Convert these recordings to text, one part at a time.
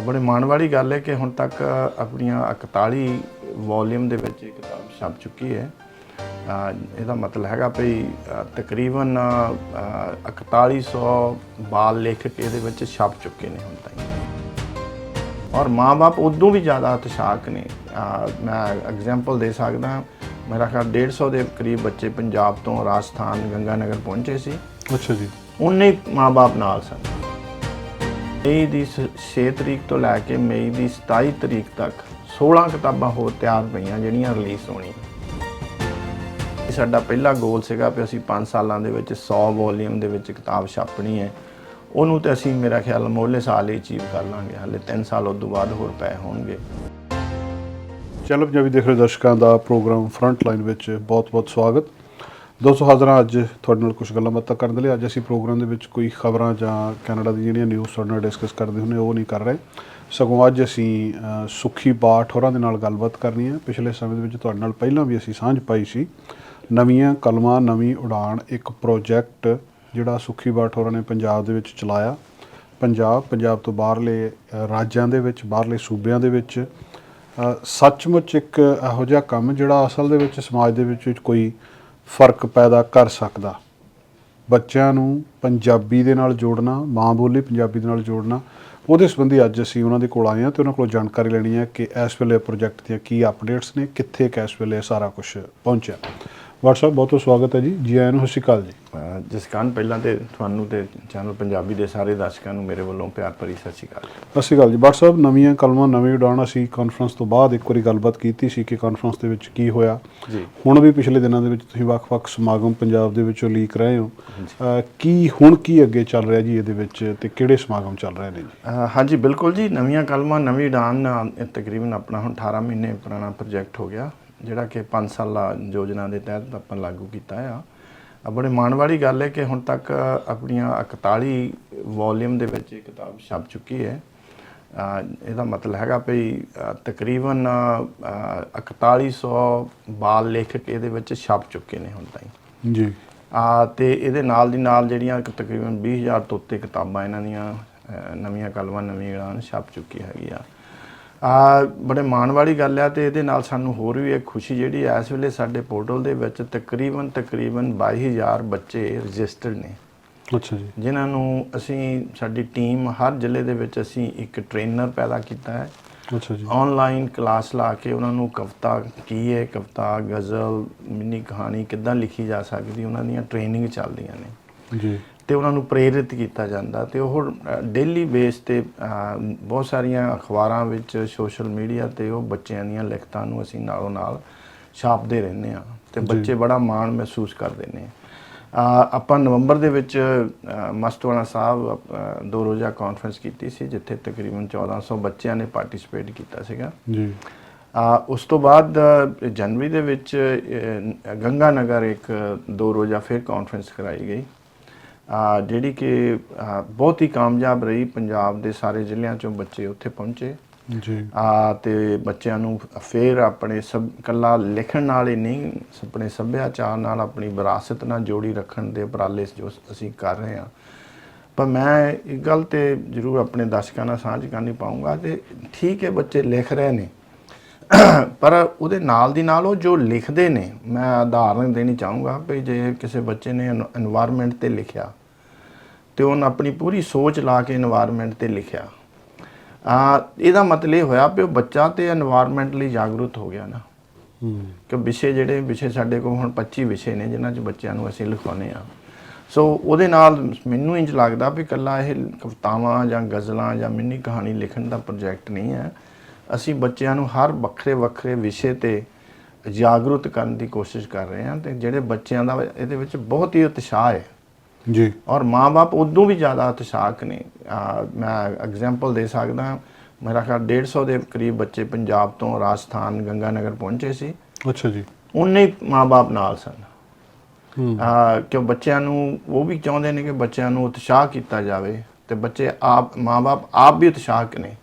ਬੜੇ ਮਾਣ ਵਾਲੀ ਗੱਲ ਹੈ ਕਿ ਹੁਣ ਤੱਕ ਆਪਣੀਆਂ 41 ਵੋਲੀਅਮ ਦੇ ਵਿੱਚ ਇਹ ਕਿਤਾਬ ਛਪ ਚੁੱਕੀ ਹੈ। ਇਹਦਾ ਮਤਲਬ ਹੈਗਾ ਅ, ਤਕਰੀਬਨ ਅ, 4100 ਬਾਲ ਲੇਖਕ ਇਹਦੇ ਵਿੱਚ ਛਪ ਚੁੱਕੇ ਨੇ ਹੁਣ ਤਾਈਂ। ਔਰ ਮਾਂ-ਬਾਪ ਉਦੋਂ ਵੀ ਜ਼ਿਆਦਾ ਉਤਸ਼ਾਹਕ ਨੇ। ਮੈਂ ਐਗਜ਼ਾਮਪਲ ਦੇ ਸਕਦਾ। ਮੇਰਾ ਖਿਆਲ 150 ਦੇ ਕਰੀਬ ਬੱਚੇ ਪੰਜਾਬ ਤੋਂ ਰਾਜਸਥਾਨ ਗੰਗਾਨਗਰ ਪਹੁੰਚੇ ਸੀ। ਅੱਛਾ ਜੀ। ਉਨੇ ਹੀ ਮਾਂ-ਬਾਪ ਨਾਲ ਸਨ। ਮਈ ਦੀ 6 ਤਰੀਕ ਤੋਂ ਲੈ ਕੇ ਮਈ ਦੀ 27 ਤਰੀਕ ਤੱਕ 16 ਕਿਤਾਬਾਂ ਹੋਰ ਤਿਆਰ ਪਈਆਂ ਜਿਹੜੀਆਂ ਰਿਲੀਜ਼ ਹੋਣੀ ਇਹ ਸਾਡਾ ਪਹਿਲਾ ਗੋਲ ਸੀਗਾ ਕਿ ਅਸੀਂ 5 ਸਾਲਾਂ ਦੇ ਵਿੱਚ 100 ਵੋਲੀਅਮ ਦੇ ਵਿੱਚ ਕਿਤਾਬ ਛਾਪਣੀ ਹੈ। ਉਹਨੂੰ ਤੇ ਅਸੀਂ ਮੇਰਾ ਖਿਆਲ ਮੋਲੇ ਸਾਲ ਹੀ ਅਚੀਵ ਕਰ ਲਾਂਗੇ, ਹਾਲੇ 3 ਸਾਲ ਉਸ ਤੋਂ ਬਾਅਦ ਹੋਰ ਪਏ ਹੋਣਗੇ। ਚੈਨਲ ਪੰਜਾਬੀ ਦੇਖ ਰਹੇ ਦਰਸ਼ਕਾਂ ਦਾ ਪ੍ਰੋਗਰਾਮ ਫਰੰਟ ਲਾਈਨ ਵਿੱਚ ਬਹੁਤ-ਬਹੁਤ ਸਵਾਗਤ। ਦੋਸਤੋ ਹਾਜ਼ਰਾਂ ਅੱਜ ਤੁਹਾਡੇ ਨਾਲ ਕੁਝ ਗੱਲਾਂ ਬਾਤਾਂ ਕਰਨ ਦੇ ਲਈ। ਅੱਜ ਅਸੀਂ ਪ੍ਰੋਗਰਾਮ ਦੇ ਵਿੱਚ ਕੋਈ ਖਬਰਾਂ ਜਾਂ ਕੈਨੇਡਾ ਦੀ ਜਿਹੜੀਆਂ ਨਿਊਜ਼ ਤੁਹਾਡੇ ਨਾਲ ਡਿਸਕਸ ਕਰਦੇ ਹੁੰਦੇ ਉਹ ਨਹੀਂ ਕਰ ਰਹੇ। ਸਗੋਂ ਅੱਜ ਅਸੀਂ ਅ, ਸੁਖੀ ਬਾਠ ਹੋਰਾਂ ਦੇ ਨਾਲ ਗੱਲਬਾਤ ਕਰਨੀ ਹੈ। ਪਿਛਲੇ ਸਮੇਂ ਦੇ ਵਿੱਚ ਤੁਹਾਡੇ ਨਾਲ ਪਹਿਲਾਂ ਵੀ ਅਸੀਂ ਸਾਂਝ ਪਾਈ ਸੀ। ਨਵੀਆਂ ਕਲਮਾਂ ਨਵੀਂ ਉਡਾਣ ਇੱਕ ਪ੍ਰੋਜੈਕਟ ਜਿਹੜਾ ਸੁਖੀ ਬਾਠ ਹੋਰਾਂ ਨੇ ਪੰਜਾਬ ਦੇ ਵਿੱਚ ਚਲਾਇਆ। ਪੰਜਾਬ ਪੰਜਾਬ ਤੋਂ ਬਾਹਰਲੇ ਰਾਜਾਂ ਦੇ ਵਿੱਚ ਬਾਹਰਲੇ ਸੂਬਿਆਂ ਦੇ ਵਿੱਚ। ਸੱਚਮੁੱਚ ਇੱਕ ਇਹੋ ਜਿਹਾ ਕੰਮ ਜਿਹੜਾ ਅਸਲ ਦੇ ਵਿੱਚ ਸਮਾਜ ਦੇ ਵਿੱਚ ਕੋਈ ਫ਼ਰਕ ਪੈਦਾ ਕਰ ਸਕਦਾ। ਬੱਚਿਆਂ ਨੂੰ ਪੰਜਾਬੀ ਦੇ ਨਾਲ ਜੋੜਨਾ, ਮਾਂ ਬੋਲੀ ਪੰਜਾਬੀ ਦੇ ਨਾਲ ਜੋੜਨਾ, ਉਹਦੇ ਸੰਬੰਧੀ ਅੱਜ ਅਸੀਂ ਉਹਨਾਂ ਦੇ ਕੋਲ ਆਏ ਹਾਂ ਤੇ ਉਹਨਾਂ ਕੋਲ ਜਾਣਕਾਰੀ ਲੈਣੀ ਹੈ ਕਿ ਇਸ ਵੇਲੇ ਪ੍ਰੋਜੈਕਟ ਦੀਆਂ ਕੀ ਅਪਡੇਟਸ ਨੇ, ਕਿੱਥੇ ਕਿ ਇਸ ਵੇਲੇ ਸਾਰਾ ਕੁਝ ਪਹੁੰਚਿਆ। WhatsApp ਬਹੁਤ ਬਹੁਤ ਸਵਾਗਤ ਹੈ ਜੀ। ਜੀ ਆਇਆਂ ਨੂੰ ਸਤਿ ਸ਼੍ਰੀ ਅਕਾਲ ਜੀ। ਅ, ਜਸਕਾਨ ਪਹਿਲਾਂ ਤੇ ਤੁਹਾਨੂੰ ਤੇ ਚੈਨਲ ਪੰਜਾਬੀ ਦੇ ਸਾਰੇ ਦਰਸ਼ਕਾਂ ਨੂੰ ਮੇਰੇ ਵੱਲੋਂ ਪਿਆਰ ਭਰੀ ਸਤਿ ਸ਼੍ਰੀ ਅਕਾਲ। ਸਤਿ ਸ਼੍ਰੀ ਅਕਾਲ ਜੀ। WhatsApp ਨਵੀਆਂ ਕਲਮਾਂ ਨਵੀਂ ਉਡਾਣ ਅਸੀਂ ਕਾਨਫਰੰਸ ਤੋਂ ਬਾਅਦ ਇੱਕ ਵਾਰੀ ਗੱਲਬਾਤ ਕੀਤੀ ਸੀ ਕਿ ਕਾਨਫਰੰਸ ਦੇ ਵਿੱਚ ਕੀ ਹੋਇਆ। ਜੀ। ਹੁਣ ਵੀ ਪਿਛਲੇ ਦਿਨਾਂ ਦੇ ਵਿੱਚ ਤੁਸੀਂ ਵੱਖ-ਵੱਖ ਸਮਾਗਮ ਪੰਜਾਬ ਦੇ ਵਿੱਚੋਂ ਲੀਕ ਰਹੇ ਹੋ। ਅਹ ਕੀ ਹੁਣ ਕੀ ਅੱਗੇ ਚੱਲ ਰਿਹਾ ਜੀ ਇਹਦੇ ਵਿੱਚ ਤੇ ਕਿਹੜੇ ਸਮਾਗਮ ਚੱਲ ਰਹੇ ਨੇ ਜੀ? ਅ, ਹਾਂਜੀ ਬਿਲਕੁਲ ਜੀ। ਨਵੀਆਂ ਕਲਮਾਂ ਨਵੀਂ ਉਡਾਨ ਅ, ਇਹ ਤਕਰੀਬਨ ਆਪਣਾ ਹੁਣ 18 ਮਹੀਨੇ ਪੁਰਾਣਾ ਪ੍ਰੋਜੈਕਟ ਹੋ ਗਿਆ। ਜਿਹੜਾ ਕਿ 5 ਸਾਲਾ ਯੋਜਨਾ ਦੇ ਤਹਿਤ ਆਪਾਂ ਲਾਗੂ ਕੀਤਾ ਆ। ਬੜੇ ਮਾਣ ਵਾਲੀ ਗੱਲ ਹੈ ਕਿ ਹੁਣ ਤੱਕ ਆਪਣੀਆਂ 41 ਵੋਲੀਅਮ ਦੇ ਵਿੱਚ ਇਹ ਕਿਤਾਬ ਛਪ ਚੁੱਕੀ ਹੈ। ਇਹਦਾ ਮਤਲਬ ਹੈਗਾ ਅ, ਤਕਰੀਬਨ ਅ, 4100 ਬਾਲ ਲੇਖਕ ਇਹਦੇ ਵਿੱਚ ਛਪ ਚੁੱਕੇ ਨੇ ਹੁਣ ਤਾਈਂ। ਜੀ। ਆ ਤੇ ਇਹਦੇ ਨਾਲ ਦੀ ਨਾਲ ਜਿਹੜੀਆਂ ਤਕਰੀਬਨ 20000 ਤੋਂ ਉੱਤੇ ਕਿਤਾਬਾਂ ਇਹਨਾਂ ਦੀਆਂ ਨਵੀਆਂ ਕਲਮਾਂ ਨਵੀਂ ਐਲਾਨ ਛਪ ਚੁੱਕੀ ਹੈਗੀ ਆ। ਆ ਬੜੇ ਮਾਣ ਵਾਲੀ ਗੱਲ ਆ ਤੇ ਇਹਦੇ ਨਾਲ ਸਾਨੂੰ ਹੋਰ ਵੀ ਇੱਕ ਖੁਸ਼ੀ ਜਿਹੜੀ ਆ, ਇਸ ਵੇਲੇ ਸਾਡੇ ਪੋਰਟਲ ਦੇ ਵਿੱਚ ਤਕਰੀਬਨ ਤਕਰੀਬਨ 22000 ਬੱਚੇ ਰਜਿਸਟਰਡ ਨੇ। ਅੱਛਾ ਜੀ। ਜਿਨ੍ਹਾਂ ਨੂੰ ਅਸੀਂ ਸਾਡੀ ਟੀਮ ਹਰ ਜ਼ਿਲ੍ਹੇ ਦੇ ਵਿੱਚ ਅਸੀਂ ਇੱਕ ਟ੍ਰੇਨਰ ਪੈਦਾ ਕੀਤਾ ਹੈ। ਅੱਛਾ ਜੀ। ਆਨਲਾਈਨ ਕਲਾਸ ਲਾ ਕੇ ਉਹਨਾਂ ਨੂੰ ਕਵਿਤਾ ਕੀ ਹੈ ਕਵਿਤਾ ਗਜ਼ਲ ਮਿੰਨੀ ਕਹਾਣੀ ਕਿੱਦਾਂ ਲਿਖੀ ਜਾ ਸਕਦੀ ਉਹਨਾਂ ਦੀਆਂ ਟ੍ਰੇਨਿੰਗ ਚੱਲਦੀਆਂ ਨੇ। ਜੀ। ਤੇ ਉਹਨਾਂ ਨੂੰ ਪ੍ਰੇਰਿਤ ਕੀਤਾ ਜਾਂਦਾ ਤੇ ਉਹ ਡੇਲੀ ਬੇਸ ਤੇ ਬਹੁਤ ਸਾਰੀਆਂ ਅਖਬਾਰਾਂ ਵਿੱਚ ਸੋਸ਼ਲ ਮੀਡੀਆ ਤੇ ਉਹ ਬੱਚਿਆਂ ਦੀਆਂ ਲਿਖਤਾਂ ਨੂੰ ਅਸੀਂ ਨਾਲੋਂ ਨਾਲ ਛਾਪਦੇ ਰਹਿੰਦੇ ਆ ਤੇ। ਬੱਚੇ ਬੜਾ ਮਾਣ ਮਹਿਸੂਸ ਕਰਦੇ ਨੇ ਆਪਾਂ ਨਵੰਬਰ ਦੇ ਵਿੱਚ ਅਹ, ਮਸਤਵਾਣਾ ਸਾਹਿਬ ਦੋ ਰੋਜ਼ਾ ਕਾਨਫਰੰਸ ਕੀਤੀ ਸੀ ਜਿੱਥੇ ਤਕਰੀਬਨ 1400 ਬੱਚਿਆਂ ਨੇ ਪਾਰਟਿਸਿਪੇਟ ਕੀਤਾ ਸੀਗਾ। ਜੀ। ਆ ਉਸ ਤੋਂ ਬਾਅਦ ਜਨਵਰੀ ਦੇ ਵਿੱਚ ਗੰਗਾ ਨਗਰ ਇੱਕ ਦੋ ਰੋਜ਼ਾ ਫਿਰ ਕਾਨਫਰੰਸ ਕਰਾਈ ਗਈ। ਜਿਹੜੀ ਕਿ ਬਹੁਤ ਹੀ ਕਾਮਯਾਬ ਰਹੀ ਪੰਜਾਬ ਦੇ ਸਾਰੇ ਜ਼ਿਲ੍ਹਿਆਂ ਚੋਂ ਬੱਚੇ ਉੱਥੇ ਪਹੁੰਚੇ। ਜੀ। ਆ ਤੇ ਬੱਚਿਆਂ ਨੂੰ ਫਿਰ ਆਪਣੇ ਸਭ ਕੱਲਾ ਲਿਖਣ ਨਾਲ ਹੀ ਨਹੀਂ ਆਪਣੇ ਸੱਭਿਆਚਾਰ ਨਾਲ ਆਪਣੀ ਵਿਰਾਸਤ ਨਾਲ ਜੋੜੀ ਰੱਖਣ ਦੇ ਉਪਰਾਲੇ ਜੋ ਅਸੀਂ ਕਰ ਰਹੇ ਹਾਂ। ਪਰ ਮੈਂ ਇੱਕ ਗੱਲ ਤੇ ਜ਼ਰੂਰ ਆਪਣੇ ਦਰਸ਼ਕਾਂ ਨਾਲ ਸਾਂਝ ਕਰਨੀ ਪਾਉਂਗਾ ਤੇ ਠੀਕ ਹੈ ਬੱਚੇ ਲਿਖ ਰਹੇ ਨੇ। ਪਰ ਉਹਦੇ ਨਾਲ ਦੀ ਨਾਲ ਉਹ ਜੋ ਲਿਖਦੇ ਨੇ ਮੈਂ ਉਦਾਹਰਣ ਦੇਣੀ ਚਾਹੂੰਗਾ ਕਿ ਜੇ ਕਿਸੇ ਬੱਚੇ ਨੇ এনवायरमेंट ਤੇ ਲਿਖਿਆ ਤੇ ਉਹਨ ਆਪਣੀ ਪੂਰੀ ਸੋਚ ਲਾ ਕੇ এনवायरमेंट ਤੇ ਲਿਖਿਆ। ਆ ਇਹਦਾ ਮਤਲਬ ਇਹ ਹੋਇਆ ਕਿ ਉਹ ਬੱਚਾ ਤੇ এনवायरमेंट ਲਈ ਜਾਗਰੂਕ ਹੋ ਗਿਆ ਨਾ। ਕਿ ਵਿਸ਼ੇ ਜਿਹੜੇ ਵਿਸ਼ੇ ਸਾਡੇ ਕੋਲ ਹੁਣ 25 ਵਿਸ਼ੇ ਨੇ ਜਿਨ੍ਹਾਂ 'ਚ ਬੱਚਿਆਂ ਨੂੰ ਅਸੀਂ ਲਿਖਾਉਨੇ ਆ ਸੋ ਉਹਦੇ ਨਾਲ ਮੈਨੂੰ ਇੰਜ ਲੱਗਦਾ ਵੀ ਕੱਲਾ ਇਹ ਕਵਤਾਵਾਂ ਜਾਂ ਗਜ਼ਲਾਂ ਜਾਂ ਮਿੰਨੀ ਕਹਾਣੀ ਲਿਖਣ ਦਾ ਪ੍ਰੋਜੈਕਟ ਨਹੀਂ ਹੈ। ਅਸੀਂ ਬੱਚਿਆਂ ਨੂੰ ਹਰ ਵੱਖਰੇ ਵੱਖਰੇ ਵਿਸ਼ੇ ਤੇ ਜਾਗਰੂਕ ਕਰਨ ਦੀ ਕੋਸ਼ਿਸ਼ ਕਰ ਰਹੇ ਹਾਂ ਤੇ ਜਿਹੜੇ ਬੱਚਿਆਂ ਦਾ ਇਹਦੇ ਵਿੱਚ ਬਹੁਤ ਹੀ ਉਤਸ਼ਾਹ ਹੈ। ਜੀ। ਔਰ ਮਾਪੇ ਉਦੋਂ ਵੀ ਜ਼ਿਆਦਾ ਉਤਸ਼ਾਹਕ ਨੇ। ਮੈਂ ਐਗਜ਼ਾਮਪਲ ਦੇ ਸਕਦਾ ਮੇਰਾ ਖਿਆਲ 150 ਦੇ ਕਰੀਬ ਬੱਚੇ ਪੰਜਾਬ ਤੋਂ ਰਾਜਸਥਾਨ ਗੰਗਾਨਗਰ ਪਹੁੰਚੇ ਸੀ। ਅੱਛਾ ਜੀ। ਉਨੇ ਹੀ ਮਾਪੇ ਨਾਲ ਸਨ। ਆ ਕਿਉਂ ਬੱਚਿਆਂ ਨੂੰ ਉਹ ਵੀ ਚਾਹੁੰਦੇ ਨੇ ਕਿ ਬੱਚਿਆਂ ਨੂੰ ਉਤਸ਼ਾਹ ਕੀਤਾ ਜਾਵੇ ਤੇ ਬੱਚੇ ਆਪ ਮਾਪੇ ਆਪ ਵੀ ਉਤਸ਼ਾਹਕ ਨੇ।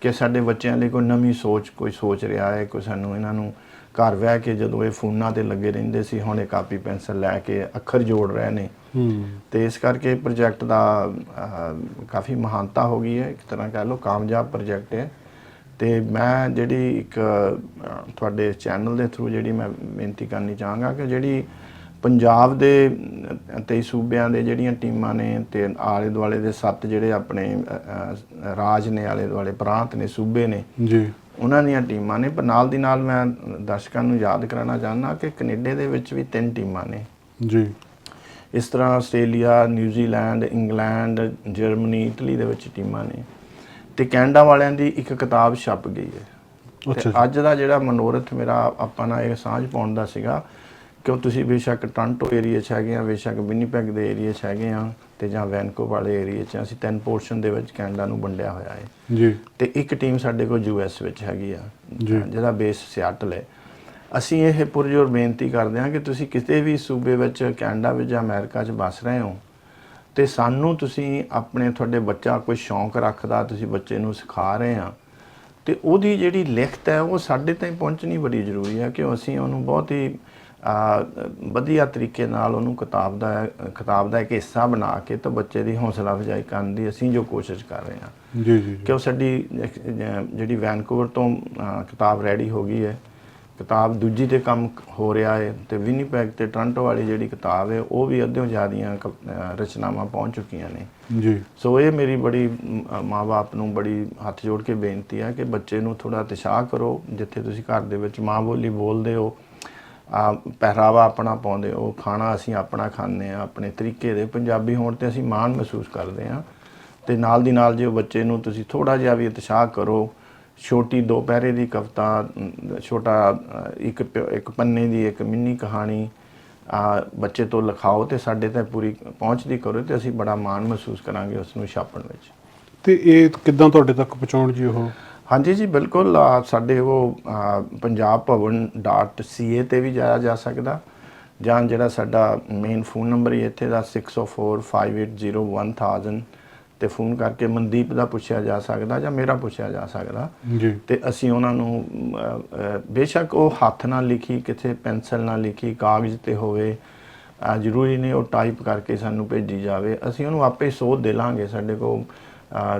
ਕਿ ਸਾਡੇ ਬੱਚਿਆਂ ਲਈ ਕੋਈ ਨਵੀਂ ਸੋਚ ਕੋਈ ਸੋਚ ਰਿਹਾ ਹੈ ਕੋਈ ਸਾਨੂੰ ਇਹਨਾਂ ਨੂੰ ਘਰ ਬਹਿ ਕੇ ਜਦੋਂ ਇਹ ਫੋਨਾਂ ਤੇ ਲੱਗੇ ਰਹਿੰਦੇ ਸੀ ਹੁਣ ਇਹ ਕਾਪੀ ਪੈਨਸਲ ਲੈ ਕੇ ਅੱਖਰ ਜੋੜ ਰਹੇ ਨੇ। ਹੂੰ। ਤੇ ਇਸ ਕਰਕੇ ਪ੍ਰੋਜੈਕਟ ਦਾ ਕਾਫੀ ਮਹਾਨਤਾ ਹੋ ਗਈ ਹੈ ਇੱਕ ਤਰ੍ਹਾਂ ਕਹਿ ਲਓ ਕਾਮਯਾਬ ਪ੍ਰੋਜੈਕਟ ਹੈ। ਤੇ ਮੈਂ ਜਿਹੜੀ ਇੱਕ ਤੁਹਾਡੇ ਚੈਨਲ ਦੇ ਥਰੂ ਜਿਹੜੀ ਮੈਂ ਬੇਨਤੀ ਕਰਨੀ ਚਾਹਾਂਗਾ ਕਿ ਜਿਹੜੀ ਪੰਜਾਬ ਦੇ ਅਹ, 23 ਸੂਬਿਆਂ ਦੇ ਜਿਹੜੀਆਂ ਟੀਮਾਂ ਨੇ ਤੇ ਆਲੇ ਦੁਆਲੇ ਦੇ ਸੱਤ ਜਿਹੜੇ ਆਪਣੇ ਰਾਜ ਨੇ ਆਲੇ ਦੁਆਲੇ ਪ੍ਰਾਂਤ ਨੇ ਸੂਬੇ ਨੇ ਜੀ। ਉਹਨਾਂ ਦੀਆਂ ਟੀਮਾਂ ਨੇ। ਪਰ ਨਾਲ ਦੀ ਨਾਲ ਮੈਂ ਦਰਸ਼ਕਾਂ ਨੂੰ ਯਾਦ ਕਰਾਉਣਾ ਚਾਹੁੰਦਾ ਕਿ ਕੈਨੇਡਾ ਦੇ ਵਿੱਚ ਵੀ ਤਿੰਨ ਟੀਮਾਂ ਨੇ। ਜੀ। ਇਸ ਤਰ੍ਹਾਂ Australia New Zealand England Germany Italy ਦੇ ਵਿੱਚ ਟੀਮਾਂ ਨੇ। ਤੇ ਕੈਨੇਡਾ ਵਾਲਿਆਂ ਦੀ ਇੱਕ ਕਿਤਾਬ ਛਪ ਗਈ ਹੈ। ਅੱਛਾ ਅੱਜ ਦਾ ਜਿਹੜਾ ਮਨੋਰਥ ਮੇਰਾ ਆਪਾਂ ਨਾਲ ਇਹ ਸਾਂਝ ਪਾਉਣ ਦਾ ਸੀਗਾ ਕਿ ਤੁਸੀਂ ਬੇਸ਼ੱਕ ਟ੍ਰਾਂਟੋ ਏਰੀਆ 'ਚ ਹੈਗੇ ਆ ਬੇਸ਼ੱਕ ਵਿਨੀਪੈਗ ਦੇ ਏਰੀਆ 'ਚ ਹੈਗੇ ਆ ਤੇ ਜਾਂ ਵੈਨਕੂਵਰ ਵਾਲੇ ਏਰੀਆ 'ਚ ਅਸੀਂ ਤਿੰਨ ਪੋਰਸ਼ਨ ਦੇ ਵਿੱਚ ਕੈਨੇਡਾ ਨੂੰ ਵੰਡਿਆ ਹੋਇਆ ਹੈ ਜੀ। ਤੇ ਇੱਕ ਟੀਮ ਸਾਡੇ ਕੋਲ ਯੂਐਸ ਵਿੱਚ ਹੈਗੀ ਆ। ਜਿਹਦਾ ਬੇਸ ਸਿਆਟਲ ਹੈ ਅਸੀਂ ਇਹ ਪੁਰਜੋਰ ਬੇਨਤੀ ਕਰਦੇ ਹਾਂ ਕਿ ਤੁਸੀਂ ਕਿਸੇ ਵੀ ਸੂਬੇ ਵਿੱਚ ਕੈਨੇਡਾ ਵਿੱਚ ਜਾਂ ਅਮਰੀਕਾ 'ਚ ਵਸ ਰਹੇ ਹੋ ਤੇ ਸਾਨੂੰ ਤੁਸੀਂ ਆਪਣੇ ਤੁਹਾਡੇ ਬੱਚਾ ਕੋਈ ਸ਼ੌਂਕ ਰੱਖਦਾ ਤੁਸੀਂ ਬੱਚੇ ਨੂੰ ਸਿਖਾ ਰਹੇ ਆ ਤੇ ਉਹਦੀ ਜਿਹੜੀ ਲਿਖਤ ਹੈ ਉਹ ਸਾਡੇ ਤਾਈਂ ਪਹੁੰਚਣੀ ਬੜੀ ਜ਼ਰੂਰੀ ਹੈ ਕਿ ਅਸੀਂ ਉਹਨੂੰ ਬਹੁਤ ਹੀ ਵਧੀਆ ਤਰੀਕੇ ਨਾਲ ਉਹਨੂੰ ਕਿਤਾਬ ਦਾ ਕਿਤਾਬ ਦਾ ਇੱਕ ਹਿੱਸਾ ਬਣਾ ਕੇ ਤਾਂ ਬੱਚੇ ਦੀ ਹੌਸਲਾ ਅਫਜ਼ਾਈ ਕਰਨ ਦੀ ਅਸੀਂ ਜੋ ਕੋਸ਼ਿਸ਼ ਕਰ ਰਹੇ ਹਾਂ। ਜੀ ਜੀ ਕਿ ਉਹ ਸਾਡੀ ਜਿਹੜੀ ਵੈਨਕੂਵਰ ਤੋਂ ਕਿਤਾਬ ਰੈਡੀ ਹੋ ਗਈ ਹੈ ਕਿਤਾਬ ਦੂਜੀ ਤੇ ਕੰਮ ਹੋ ਰਿਹਾ ਹੈ ਤੇ ਵਿਨੀਪੈਗ ਤੇ ਟੋਰਾਂਟੋ ਵਾਲੀ ਜਿਹੜੀ ਕਿਤਾਬ ਹੈ ਉਹ ਵੀ ਅੱਧਿਓਂ ਜ਼ਿਆਦੀਆਂ ਰਚਨਾਵਾਂ ਪਹੁੰਚ ਚੁੱਕੀਆਂ ਨੇ। ਜੀ। ਸੋ ਇਹ ਮੇਰੀ ਬੜੀ ਮਾਪੇ ਨੂੰ ਬੜੀ ਹੱਥ ਜੋੜ ਕੇ ਬੇਨਤੀ ਹੈ ਕਿ ਬੱਚੇ ਨੂੰ ਥੋੜਾ ਉਤਸ਼ਾਹ ਕਰੋ ਜਿੱਥੇ ਤੁਸੀਂ ਘਰ ਦੇ ਵਿੱਚ ਮਾਂ ਬੋਲੀ ਬੋਲਦੇ ਹੋ। ਆ ਪਹਿਰਾਵਾ ਆਪਣਾ ਪਾਉਂਦੇ ਹੋ ਖਾਣਾ ਅਸੀਂ ਆਪਣਾ ਖਾਂਦੇ ਆ ਆਪਣੇ ਤਰੀਕੇ ਦੇ ਪੰਜਾਬੀ ਹੋਣ ਤੇ ਅਸੀਂ ਮਾਣ ਮਹਿਸੂਸ ਕਰਦੇ ਆ ਤੇ ਨਾਲ ਦੀ ਨਾਲ ਜੇ ਉਹ ਬੱਚੇ ਨੂੰ ਤੁਸੀਂ ਥੋੜਾ ਜਿਹਾ ਵੀ ਉਤਸ਼ਾਹ ਕਰੋ, ਛੋਟੀ ਦੋ ਪਹਿਰੇ ਦੀ ਕਵਿਤਾ, ਛੋਟਾ ਇੱਕ ਪ- ਇੱਕ ਪੰਨੇ ਦੀ ਇੱਕ ਮਿੰਨੀ ਕਹਾਣੀ, ਆ ਬੱਚੇ ਤੋਂ ਲਿਖਾਓ ਤੇ ਸਾਡੇ ਤੇ ਪੂਰੀ ਪਹੁੰਚਦੀ ਕਰੋ ਤੇ ਅਸੀਂ ਬੜਾ ਮਾਣ ਮਹਿਸੂਸ ਕਰਾਂਗੇ ਉਸ ਨੂੰ ਛਾਪਣ ਵਿੱਚ। ਤੇ ਇਹ ਕਿੱਦਾਂ ਤੁਹਾਡੇ ਤੱਕ ਪਹੁੰਚਾਉਣ ਜੀ ਉਹ? ਹਾਂਜੀ ਜੀ ਬਿਲਕੁਲ ਸਾਡੇ ਉਹ ਪੰਜਾਬ ਭਵਨ ਡਾਟ ਸੀਏ ਤੇ ਵੀ ਜਾਇਆ ਜਾ ਸਕਦਾ। ਜਾਂ ਜਿਹੜਾ ਸਾਡਾ ਮੇਨ ਫੋਨ ਨੰਬਰ ਹੈ ਇੱਥੇ ਦਾ 6045801000 ਤੇ ਫੋਨ ਕਰਕੇ ਮਨਦੀਪ ਦਾ ਪੁੱਛਿਆ ਜਾ ਸਕਦਾ ਜਾਂ ਮੇਰਾ ਪੁੱਛਿਆ ਜਾ ਸਕਦਾ। ਜੀ। ਤੇ ਅਸੀਂ ਉਹਨਾਂ ਨੂੰ ਬੇਸ਼ੱਕ ਉਹ ਹੱਥ ਨਾਲ ਲਿਖੀ ਕਿਤੇ ਪੈਨਸਲ ਨਾਲ ਲਿਖੀ ਕਾਗਜ਼ ਤੇ ਹੋਵੇ ਜ਼ਰੂਰੀ ਨਹੀਂ ਉਹ ਟਾਈਪ ਕਰਕੇ ਸਾਨੂੰ ਭੇਜੀ ਜਾਵੇ। ਅਸੀਂ ਉਹਨੂੰ ਆਪੇ ਸੋਧ ਦੇ ਲਾਂਗੇ ਸਾਡੇ ਕੋਲ।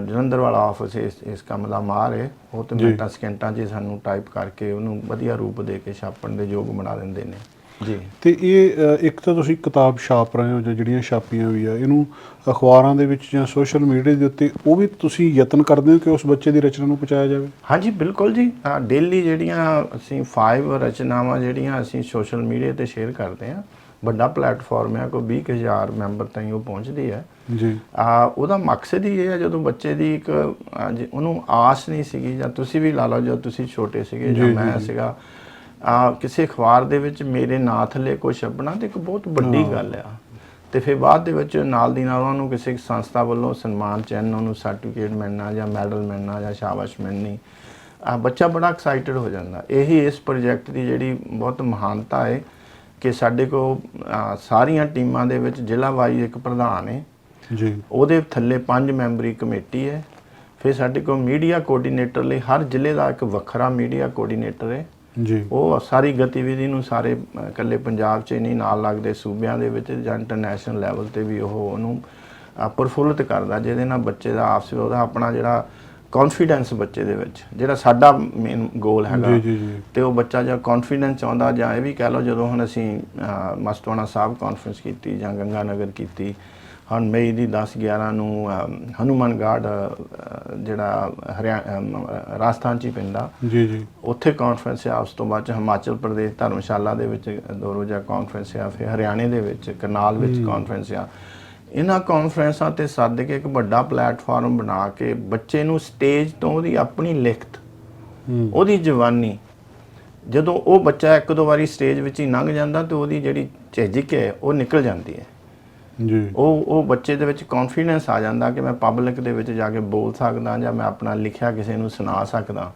ਜਲੰਧਰ ਵਾਲਾ ਆਫਿਸ ਇਸ ਇਸ ਕੰਮ ਦਾ ਮਾਰ ਹੈ ਉਹ ਤੇ। ਮਿੰਟਾਂ ਸਕਿੰਟਾਂ 'ਚ ਸਾਨੂੰ ਟਾਈਪ ਕਰਕੇ ਉਹਨੂੰ ਵਧੀਆ ਰੂਪ ਦੇ ਕੇ ਛਾਪਣ ਦੇ ਯੋਗ ਬਣਾ ਦਿੰਦੇ ਨੇ ਜੀ। ਤੇ ਇਹ ਅ, ਇੱਕ ਤਾਂ ਤੁਸੀਂ ਕਿਤਾਬ ਛਾਪ ਰਹੇ ਹੋ ਜਾਂ ਜਿਹੜੀਆਂ ਛਾਪੀਆਂ ਵੀ ਆ ਇਹਨੂੰ ਅਖਬਾਰਾਂ ਦੇ ਵਿੱਚ ਜਾਂ ਸੋਸ਼ਲ ਮੀਡੀਆ ਦੇ ਉੱਤੇ ਉਹ ਵੀ ਤੁਸੀਂ ਯਤਨ ਕਰਦੇ ਹੋ ਕਿ ਉਸ ਬੱਚੇ ਦੀ ਰਚਨਾ ਨੂੰ ਪਹੁੰਚਾਇਆ ਜਾਵੇ? ਹਾਂਜੀ ਬਿਲਕੁਲ ਜੀ। ਡੇਲੀ ਜਿਹੜੀਆਂ ਅਸੀਂ 5 ਰਚਨਾਵਾਂ ਜਿਹੜੀਆਂ ਅਸੀਂ ਸੋਸ਼ਲ ਮੀਡੀਆ ਤੇ ਸ਼ੇਅਰ ਕਰਦੇ ਹਾਂ ਵੱਡਾ ਪਲੇਟਫਾਰਮ ਹੈ ਕੋਈ 20000 ਮੈਂਬਰ ਤਾਈਂ ਉਹ ਪਹੁੰਚਦੀ ਹੈ। ਜੀ। ਆ ਉਹਦਾ ਮਕਸਦ ਹੀ ਇਹ ਹੈ ਜਦੋਂ ਬੱਚੇ ਦੀ ਇੱਕ ਜੇ ਉਹਨੂੰ ਆਸ ਨਹੀਂ ਸੀਗੀ ਜਾਂ ਤੁਸੀਂ ਵੀ ਲਾ ਲਓ ਜਦੋਂ ਤੁਸੀਂ ਛੋਟੇ ਸੀਗੇ ਜਾਂ ਮੈਂ। ਸੀਗਾ ਆ ਕਿਸੇ ਅਖਬਾਰ ਦੇ ਵਿੱਚ ਮੇਰੇ ਨਾਂ ਥੱਲੇ ਕੁਝ ਛਪਣਾ ਤੇ ਇੱਕ ਬਹੁਤ ਵੱਡੀ। ਗੱਲ ਆ। ਤੇ ਫਿਰ ਬਾਅਦ ਦੇ ਵਿੱਚ ਨਾਲ ਦੀ ਨਾਲ ਉਹਨਾਂ ਨੂੰ ਕਿਸੇ ਸੰਸਥਾ ਵੱਲੋਂ ਸਨਮਾਨ ਚਿੰਨ੍ਹ ਉਹਨੂੰ ਸਰਟੀਫਿਕੇਟ ਮਿਲਣਾ ਜਾਂ ਮੈਡਲ ਮਿਲਣਾ ਜਾਂ ਸ਼ਾਬਾਸ਼ ਮਿਲਣੀ ਆ ਬੱਚਾ ਬੜਾ ਐਕਸਾਈਟਡ ਹੋ ਜਾਂਦਾ। ਇਹੀ ਇਸ ਪ੍ਰੋਜੈਕਟ ਦੀ ਜਿਹੜੀ ਬਹੁਤ ਮਹਾਨਤਾ ਹੈ ਕਿ ਸਾਡੇ ਕੋਲ ਸਾਰੀਆਂ ਟੀਮਾਂ ਦੇ ਵਿੱਚ ਜ਼ਿਲ੍ਹਾ ਵਾਈ ਇੱਕ ਪ੍ਰਧਾਨ ਹੈ ਜੀ। ਉਹਦੇ ਥੱਲੇ ਪੰਜ ਮੈਂਬਰੀ ਕਮੇਟੀ ਹੈ ਫਿਰ ਸਾਡੇ ਕੋਲ ਮੀਡੀਆ ਕੋਆਰਡੀਨੇਟਰ ਲਈ ਹਰ ਜ਼ਿਲ੍ਹੇ ਦਾ ਇੱਕ ਵੱਖਰਾ ਮੀਡੀਆ ਕੋਆਰਡੀਨੇਟਰ ਹੈ ਜੀ। ਉਹ ਸਾਰੀ ਗਤੀਵਿਧੀ ਨੂੰ ਸਾਰੇ ਇਕੱਲੇ ਪੰਜਾਬ 'ਚ ਹੀ ਨਹੀਂ ਨਾਲ ਲੱਗਦੇ ਸੂਬਿਆਂ ਦੇ ਵਿੱਚ ਜਾਂ ਇੰਟਰਨੈਸ਼ਨਲ ਲੈਵਲ ਤੇ ਵੀ ਉਹ ਉਹਨੂੰ ਪ੍ਰਫੁੱਲਤ ਕਰਦਾ ਜਿਹਦੇ ਨਾਲ ਬੱਚੇ ਦਾ ਆਪਸ ਵਿੱਚ ਉਹਦਾ ਆਪਣਾ ਜਿਹੜਾ ਕੌਨਫੀਡੈਂਸ ਬੱਚੇ ਦੇ ਵਿੱਚ ਜਿਹੜਾ ਸਾਡਾ ਮੇਨ ਗੋਲ ਹੈਗਾ। ਜੀ ਜੀ ਜੀ। ਤੇ ਉਹ ਬੱਚਾ ਜਾਂ ਕੌਨਫੀਡੈਂਸ ਚਾਹੁੰਦਾ ਜਾਂ ਇਹ ਵੀ ਕਹਿ ਲਓ ਜਦੋਂ ਹੁਣ ਅਸੀਂ ਮਸਤਵਾਣਾ ਸਾਹਿਬ ਕਾਨਫਰੰਸ ਕੀਤੀ ਜਾਂ ਗੰਗਾ ਨਗਰ ਕੀਤੀ ਹੁਣ ਮਈ ਦੀ 10 11 ਨੂੰ ਹਨੂਮਾਨਗੜ੍ਹ ਜਿਹੜਾ ਹਰਿਆਣਾ ਰਾਜਸਥਾਨ ਚ ਹੀ ਪੈਂਦਾ ਜੀ ਜੀ। ਉੱਥੇ ਕਾਨਫਰੰਸ ਆ ਉਸ ਤੋਂ ਬਾਅਦ ਚ ਹਿਮਾਚਲ ਪ੍ਰਦੇਸ਼ ਧਰਮਸ਼ਾਲਾ ਦੇ ਵਿੱਚ ਦੋ ਰੋਜ਼ਾ ਕਾਨਫਰੰਸ ਆ ਫਿਰ ਹਰਿਆਣੇ ਦੇ ਵਿੱਚ ਕਰਨਾਲ ਵਿੱਚ ਕਾਨਫਰੰਸ ਆ। ਇਹਨਾਂ ਕਾਨਫਰੰਸਾਂ ਤੇ ਸੱਦ ਕੇ ਇੱਕ ਵੱਡਾ ਪਲੇਟਫਾਰਮ ਬਣਾ ਕੇ ਬੱਚੇ ਨੂੰ ਸਟੇਜ ਤੋਂ ਉਹਦੀ ਆਪਣੀ ਲਿਖਤ ਹੂੰ। ਉਹਦੀ ਜਵਾਨੀ ਜਦੋਂ ਉਹ ਬੱਚਾ ਇੱਕ ਦੋ ਵਾਰੀ ਸਟੇਜ ਵਿੱਚ ਹੀ ਲੰਘ ਜਾਂਦਾ ਤੇ ਉਹਦੀ ਜਿਹੜੀ ਝਿਜਕ ਹੈ ਉਹ ਨਿਕਲ ਜਾਂਦੀ ਹੈ। ਜੀ। ਉਹ ਉਹ ਬੱਚੇ ਦੇ ਵਿੱਚ ਕੌਨਫੀਡੈਂਸ ਆ ਜਾਂਦਾ ਕਿ ਮੈਂ ਪਬਲਿਕ ਦੇ ਵਿੱਚ ਜਾ ਕੇ ਬੋਲ ਸਕਦਾ ਜਾਂ ਮੈਂ ਆਪਣਾ ਲਿਖਿਆ ਕਿਸੇ ਨੂੰ ਸੁਣਾ ਸਕਦਾ।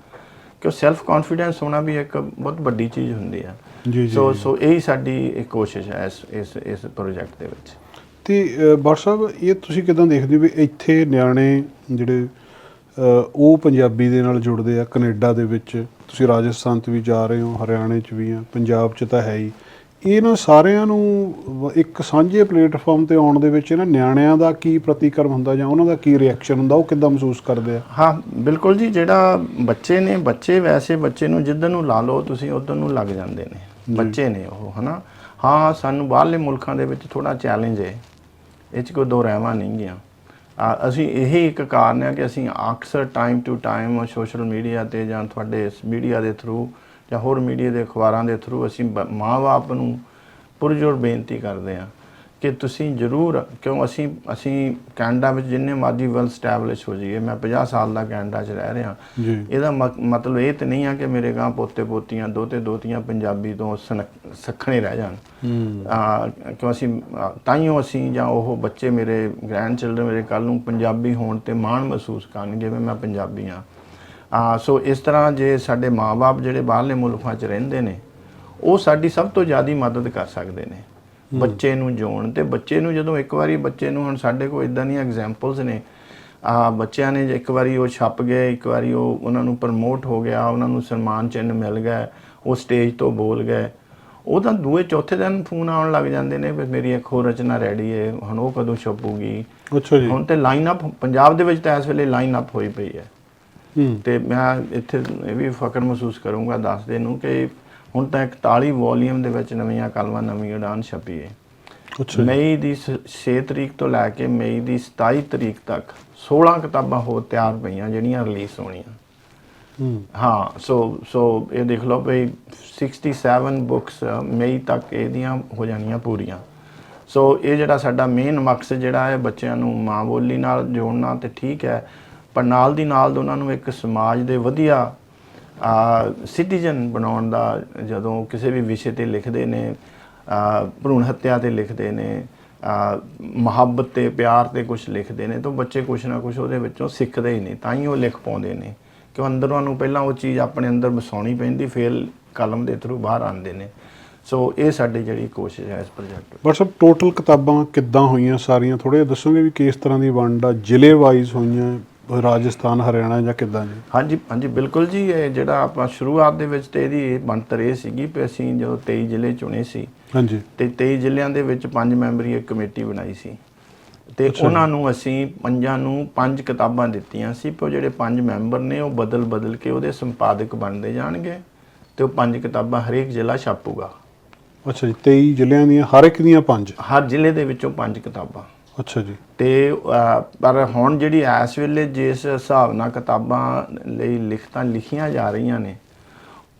ਕਿ ਉਹ ਸੈਲਫ ਕੌਨਫੀਡੈਂਸ ਹੋਣਾ ਵੀ ਇੱਕ ਬਹੁਤ ਵੱਡੀ ਚੀਜ਼ ਹੁੰਦੀ ਹੈ ਜੀ ਜੀ ਸੋ। ਸੋ ਇਹੀ ਸਾਡੀ ਇੱਕ ਕੋਸ਼ਿਸ਼ ਹੈ ਇਸ ਇਸ ਇਸ ਪ੍ਰੋਜੈਕਟ ਦੇ ਵਿੱਚ। ਤੇ ਬਾਟ ਸਾਹਿਬ ਇਹ ਤੁਸੀਂ ਕਿਦਾਂ ਦੇਖਦੇ ਹੋ ਵੀ ਇੱਥੇ ਨਿਆਣੇ ਜਿਹੜੇ ਉਹ ਪੰਜਾਬੀ ਦੇ ਨਾਲ ਜੁੜਦੇ ਆ ਕੈਨੇਡਾ ਦੇ ਵਿੱਚ। ਤੁਸੀਂ ਰਾਜਸਥਾਨ 'ਚ ਵੀ ਜਾ ਰਹੇ ਹੋ ਹਰਿਆਣੇ 'ਚ ਵੀ ਆ ਪੰਜਾਬ 'ਚ ਤਾਂ ਹੈ ਹੀ। ਇਹਨਾਂ ਸਾਰਿਆਂ ਨੂੰ ਇੱਕ ਸਾਂਝੇ ਪਲੇਟਫਾਰਮ ਤੇ ਆਉਣ ਦੇ ਵਿੱਚ ਇਹਨਾਂ ਨਿਆਣਿਆਂ ਦਾ ਕੀ ਪ੍ਰਤੀਕਰਮ ਹੁੰਦਾ ਜਾਂ ਉਹਨਾਂ ਦਾ ਕੀ ਰਿਐਕਸ਼ਨ ਹੁੰਦਾ ਉਹ ਕਿੱਦਾਂ ਮਹਿਸੂਸ ਕਰਦੇ ਆ? ਹਾਂ ਬਿਲਕੁਲ ਜੀ ਜਿਹੜਾ ਬੱਚੇ ਨੇ ਬੱਚੇ ਵੈਸੇ ਬੱਚੇ ਨੂੰ ਜਿੱਦਨ ਨੂੰ ਲਾ ਲਓ ਤੁਸੀਂ ਉਧਰ ਨੂੰ ਲੱਗ ਜਾਂਦੇ ਨੇ। ਬੱਚੇ ਨੇ ਉਹ ਹਨਾ? ਹਾਂ ਸਾਨੂੰ ਬਾਹਰਲੇ ਮੁਲਕਾਂ ਦੇ ਵਿੱਚ ਥੋੜਾ ਚੈਲੰਜ ਹੈ। ਇਹ 'ਚ ਕੋਈ ਦੋ ਰਹਿਵਾਂ ਨਹੀਂ ਗਿਆ ਅਸੀਂ ਇਹ ਇੱਕ ਕਾਰਨ ਹੈ ਕਿ ਅਸੀਂ ਅਕਸਰ time to time social media ਤੇ ਜਾਂ ਤੁਹਾਡੇ ਮੀਡੀਆ ਦੇ ਥਰੂ ਜਾਂ ਹੋਰ ਮੀਡੀਆ ਦੇ ਅਖਬਾਰਾਂ ਦੇ ਥਰੂ ਅਸੀਂ ਮਾਂ-ਬਾਪ ਨੂੰ ਪੁਰਜੋਰ ਬੇਨਤੀ ਕਰਦੇ ਹਾਂ ਕਿ ਤੁਸੀਂ ਜ਼ਰੂਰ ਕਿਉਂ ਅਸੀਂ ਅਸੀਂ ਕੈਨੇਡਾ ਵਿੱਚ ਜਿੰਨੇ ਮਰਜ਼ੀ ਵੈਲ ਸਟੈਬਲਿਸ਼ ਹੋ ਜਾਈਏ ਮੈਂ 50 ਸਾਲ ਦਾ ਕੈਨੇਡਾ 'ਚ ਰਹਿ ਰਿਹਾ। ਇਹਦਾ ਮਤਲਬ ਇਹ ਤੇ ਨਹੀਂ ਆ ਕਿ ਮੇਰੇ ਗਾਂ ਪੋਤੇ ਪੋਤੀਆਂ ਦੋਤੇ ਦੋਤੀਆਂ ਪੰਜਾਬੀ ਤੋਂ ਸੱਖਣੇ ਰਹਿ ਜਾਣ। ਕਿਉਂ ਅਸੀਂ ਤਾਈਓ ਅਸੀਂ ਜਾਂ ਉਹ ਬੱਚੇ ਮੇਰੇ ਗ੍ਰੈਂਡ ਚਿਲਡਰਨ ਮੇਰੇ ਕੱਲ ਨੂੰ ਪੰਜਾਬੀ ਹੋਣ ਤੇ ਮਾਣ ਮਹਿਸੂਸ ਕਰਨਗੇ ਵੀ ਮੈਂ ਪੰਜਾਬੀ ਆ ਆ ਸੋ ਇਸ ਤਰ੍ਹਾਂ ਜੇ ਸਾਡੇ ਮਾਪੇ ਜਿਹੜੇ ਬਾਹਰਲੇ ਮੁਲਕਾਂ 'ਚ ਰਹਿੰਦੇ ਨੇ ਉਹ ਸਾਡੀ ਸਭ ਤੋਂ ਜ਼ਿਆਦਾ ਮਦਦ ਕਰ ਸਕਦੇ ਨੇ। ਬੱਚੇ ਨੂੰ ਜੋੜਨ ਤੇ ਬੱਚੇ ਨੂੰ ਜਦੋਂ ਇੱਕ ਵਾਰੀ ਬੱਚੇ ਨੂੰ ਹੁਣ ਸਾਡੇ ਕੋਲ ਇਦਾਂ ਦੀਆਂ ਐਗਜ਼ਾਮਪਲਸ ਨੇ ਆ ਬੱਚਿਆਂ ਨੇ ਇੱਕ ਵਾਰੀ ਉਹ ਛਪ ਗਏ ਇੱਕ ਵਾਰੀ ਉਹ ਉਹਨਾਂ ਨੂੰ ਪ੍ਰਮੋਟ ਹੋ ਗਿਆ ਉਹਨਾਂ ਨੂੰ ਸਨਮਾਨ ਚਿੰਨ੍ਹ ਮਿਲ ਗਿਆ ਉਹ ਸਟੇਜ ਤੋਂ ਬੋਲ ਗਏ ਉਹ ਤਾਂ ਦੂਏ ਚੌਥੇ ਦਿਨ ਫੋਨ ਆਉਣ ਲੱਗ ਜਾਂਦੇ ਨੇ ਵੀ ਮੇਰੀ ਇੱਕ ਹੋਰ ਰਚਨਾ ਰੈਡੀ ਹੈ ਹੁਣ ਉਹ ਕਦੋਂ ਛਪੂਗੀ? ਅੱਛਾ ਜੀ। ਹੁਣ ਤੇ ਲਾਈਨ ਅਪ ਪੰਜਾਬ ਦੇ ਵਿੱਚ ਤਾਂ ਇਸ ਵੇਲੇ ਲਾਈਨ ਅਪ ਹੋਈ ਪਈ ਹੂੰ। ਤੇ ਮੈਂ ਇੱਥੇ ਇਹ ਵੀ ਫਖਰ ਮਹਿਸੂਸ ਕਰੂੰਗਾ ਦੱਸਦੇ ਨੂੰ ਕਿ ਹੁਣ ਤਾਂ 41 ਵੋਲੀਅਮ ਦੇ ਵਿੱਚ ਨਵੀਆਂ ਕਲਮਾਂ ਨਵੀਂ ਉਡਾਨ ਛਪੀ ਹੈ। ਮਈ ਦੀ 6 ਤਰੀਕ ਤੋਂ ਲੈ ਕੇ ਮਈ ਦੀ 27 ਤਰੀਕ ਤੱਕ 16 ਕਿਤਾਬਾਂ ਹੋਰ ਤਿਆਰ ਪਈਆਂ ਜਿਹੜੀਆਂ ਰਿਲੀਜ਼ ਹੋਣੀਆਂ। ਹੂੰ। ਹਾਂ ਸੋ ਸੋ ਇਹ ਦੇਖ ਲਓ ਵੀ 67 ਬੁక్స్ ਮਈ ਤੱਕ ਇਹਦੀਆਂ ਹੋ ਜਾਣੀਆਂ ਪੂਰੀਆਂ। ਸੋ ਇਹ ਜਿਹੜਾ ਸਾਡਾ ਮੇਨ ਮਕਸਦ ਜਿਹੜਾ ਹੈ ਬੱਚਿਆਂ ਨੂੰ ਮਾਂ ਬੋਲੀ ਨਾਲ ਜੋੜਨਾ ਤੇ ਠੀਕ ਹੈ। ਪਰ ਨਾਲ ਦੀ ਨਾਲ ਉਹਨਾਂ ਨੂੰ ਇੱਕ ਸਮਾਜ ਦੇ ਵਧੀਆ ਸਿਟੀਜ਼ਨ ਬਣਾਉਣ ਦਾ ਜਦੋਂ ਕਿਸੇ ਵੀ ਵਿਸ਼ੇ ਤੇ ਲਿਖਦੇ ਨੇ ਭਰੂਣ ਹੱਤਿਆ ਤੇ ਲਿਖਦੇ ਨੇ ਮੁਹੱਬਤ ਤੇ ਪਿਆਰ ਤੇ ਕੁਝ ਲਿਖਦੇ ਨੇ, ਤਾਂ ਬੱਚੇ ਕੁਝ ਨਾ ਕੁਝ ਉਹਦੇ ਵਿੱਚੋਂ ਸਿੱਖਦੇ ਹੀ ਨੇ, ਤਾਂ ਹੀ ਉਹ ਲਿਖ ਪਾਉਂਦੇ ਨੇ। ਕਿ ਅੰਦਰੋਂ ਨੂੰ ਪਹਿਲਾਂ ਉਹ ਚੀਜ਼ ਆਪਣੇ ਅੰਦਰ ਵਸਾਉਣੀ ਪੈਂਦੀ, ਫਿਰ ਕਲਮ ਦੇ ਥਰੂ ਬਾਹਰ ਆਉਂਦੇ ਨੇ। ਸੋ ਇਹ ਸਾਡੀ ਜਿਹੜੀ ਕੋਸ਼ਿਸ਼ ਹੈ ਇਸ ਪ੍ਰੋਜੈਕਟ ਬਟ ਸਭ ਟੋਟਲ ਕਿਤਾਬਾਂ ਕਿੱਦਾਂ ਹੋਈਆਂ ਸਾਰੀਆਂ? ਥੋੜੇ ਜਿਹਾ ਦੱਸੋਗੇ ਵੀ ਕਿਸ ਤਰ੍ਹਾਂ ਦੀ ਵੰਡ ਆ? ਜ਼ਿਲ੍ਹੇ ਵਾਈਜ਼ ਹੋਈਆਂ ਰਾਜਸਥਾਨ ਹਰਿਆਣਾ ਜਾਂ ਕਿੱਦਾਂ ਜੀ? ਹਾਂਜੀ ਹਾਂਜੀ ਬਿਲਕੁਲ ਜੀ ਇਹ ਜਿਹੜਾ ਆਪਾਂ ਸ਼ੁਰੂਆਤ ਦੇ ਵਿੱਚ ਤੇ ਇਹਦੀ ਬਣਤਰ ਇਹ ਸੀਗੀ ਕਿ ਅਸੀਂ ਜਦੋਂ 23 ਜ਼ਿਲ੍ਹੇ ਚੁਣੇ ਸੀ ਹਾਂਜੀ। ਤੇ 23 ਜ਼ਿਲ੍ਹਿਆਂ ਦੇ ਵਿੱਚ ਪੰਜ ਮੈਂਬਰੀ ਇੱਕ ਕਮੇਟੀ ਬਣਾਈ ਸੀ। ਤੇ ਉਹਨਾਂ ਨੂੰ ਅਸੀਂ ਪੰਜਾਂ ਨੂੰ ਪੰਜ ਕਿਤਾਬਾਂ ਦਿੱਤੀਆਂ ਸੀ ਪਰ ਉਹ ਜਿਹੜੇ ਪੰਜ ਮੈਂਬਰ ਨੇ ਉਹ ਬਦਲ ਬਦਲ ਕੇ ਉਹਦੇ ਸੰਪਾਦਕ ਬਣਦੇ ਜਾਣਗੇ ਤੇ ਉਹ ਪੰਜ ਕਿਤਾਬਾਂ ਹਰੇਕ ਜ਼ਿਲ੍ਹਾ ਛਾਪੂਗਾ। ਅੱਛਾ ਜੀ 23 ਜ਼ਿਲ੍ਹਿਆਂ ਦੀਆਂ ਹਰ ਇੱਕ ਦੀਆਂ ਪੰਜ? ਹਰ ਜ਼ਿਲ੍ਹੇ ਦੇ ਵਿੱਚੋਂ ਪੰਜ ਕਿਤਾਬਾਂ। ਅੱਛਾ ਜੀ। ਤੇ ਪਰ ਹੁਣ ਜਿਹੜੀ ਇਸ ਵੇਲੇ ਜਿਸ ਹਿਸਾਬ ਨਾਲ ਕਿਤਾਬਾਂ ਲਈ ਲਿਖਤਾਂ ਲਿਖੀਆਂ ਜਾ ਰਹੀਆਂ ਨੇ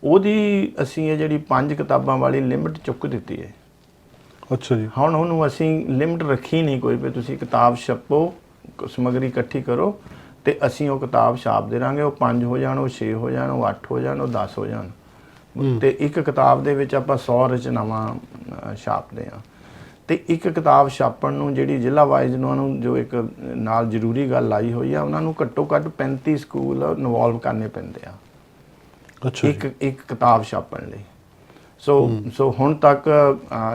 ਉਹਦੀ ਅਸੀਂ ਇਹ ਜਿਹੜੀ ਪੰਜ ਕਿਤਾਬਾਂ ਵਾਲੀ ਲਿਮਿਟ ਚੁੱਕ ਦਿੱਤੀ ਹੈ। ਅੱਛਾ ਜੀ। ਹੁਣ ਉਹਨੂੰ ਅਸੀਂ ਲਿਮਟ ਰੱਖੀ ਨਹੀਂ ਕੋਈ ਵੀ ਤੁਸੀਂ ਕਿਤਾਬ ਛਪੋ ਸਮੱਗਰੀ ਇਕੱਠੀ ਕਰੋ ਤੇ ਅਸੀਂ ਉਹ ਕਿਤਾਬ ਛਾਪ ਦੇ ਰਾਂਗੇ ਉਹ 5 ਹੋ ਜਾਣ ਉਹ 6 ਹੋ ਜਾਣ ਉਹ 8 ਹੋ ਜਾਣ ਉਹ 10 ਹੋ ਜਾਣ। ਤੇ ਇੱਕ ਕਿਤਾਬ ਦੇ ਵਿੱਚ ਆਪਾਂ 100 ਰਚਨਾਵਾਂ ਛਾਪਦੇ ਆ ਤੇ ਇੱਕ ਕਿਤਾਬ ਛਾਪਣ ਨੂੰ ਜਿਹੜੀ ਜ਼ਿਲ੍ਹਾ ਵਾਈਜ਼ ਉਹਨਾਂ ਨੂੰ ਜੋ ਇੱਕ ਨਾਲ ਜ਼ਰੂਰੀ ਗੱਲ ਆਈ ਹੋਈ ਆ ਉਹਨਾਂ ਨੂੰ ਘੱਟੋ ਘੱਟ 35 ਸਕੂਲ ਇਨਵੋਲਵ ਕਰਨੇ ਪੈਂਦੇ ਆ। ਅੱਛਾ ਇੱਕ ਇੱਕ ਕਿਤਾਬ ਛਾਪਣ ਲਈ। ਸੋ ਸੋ ਹੁਣ ਤੱਕ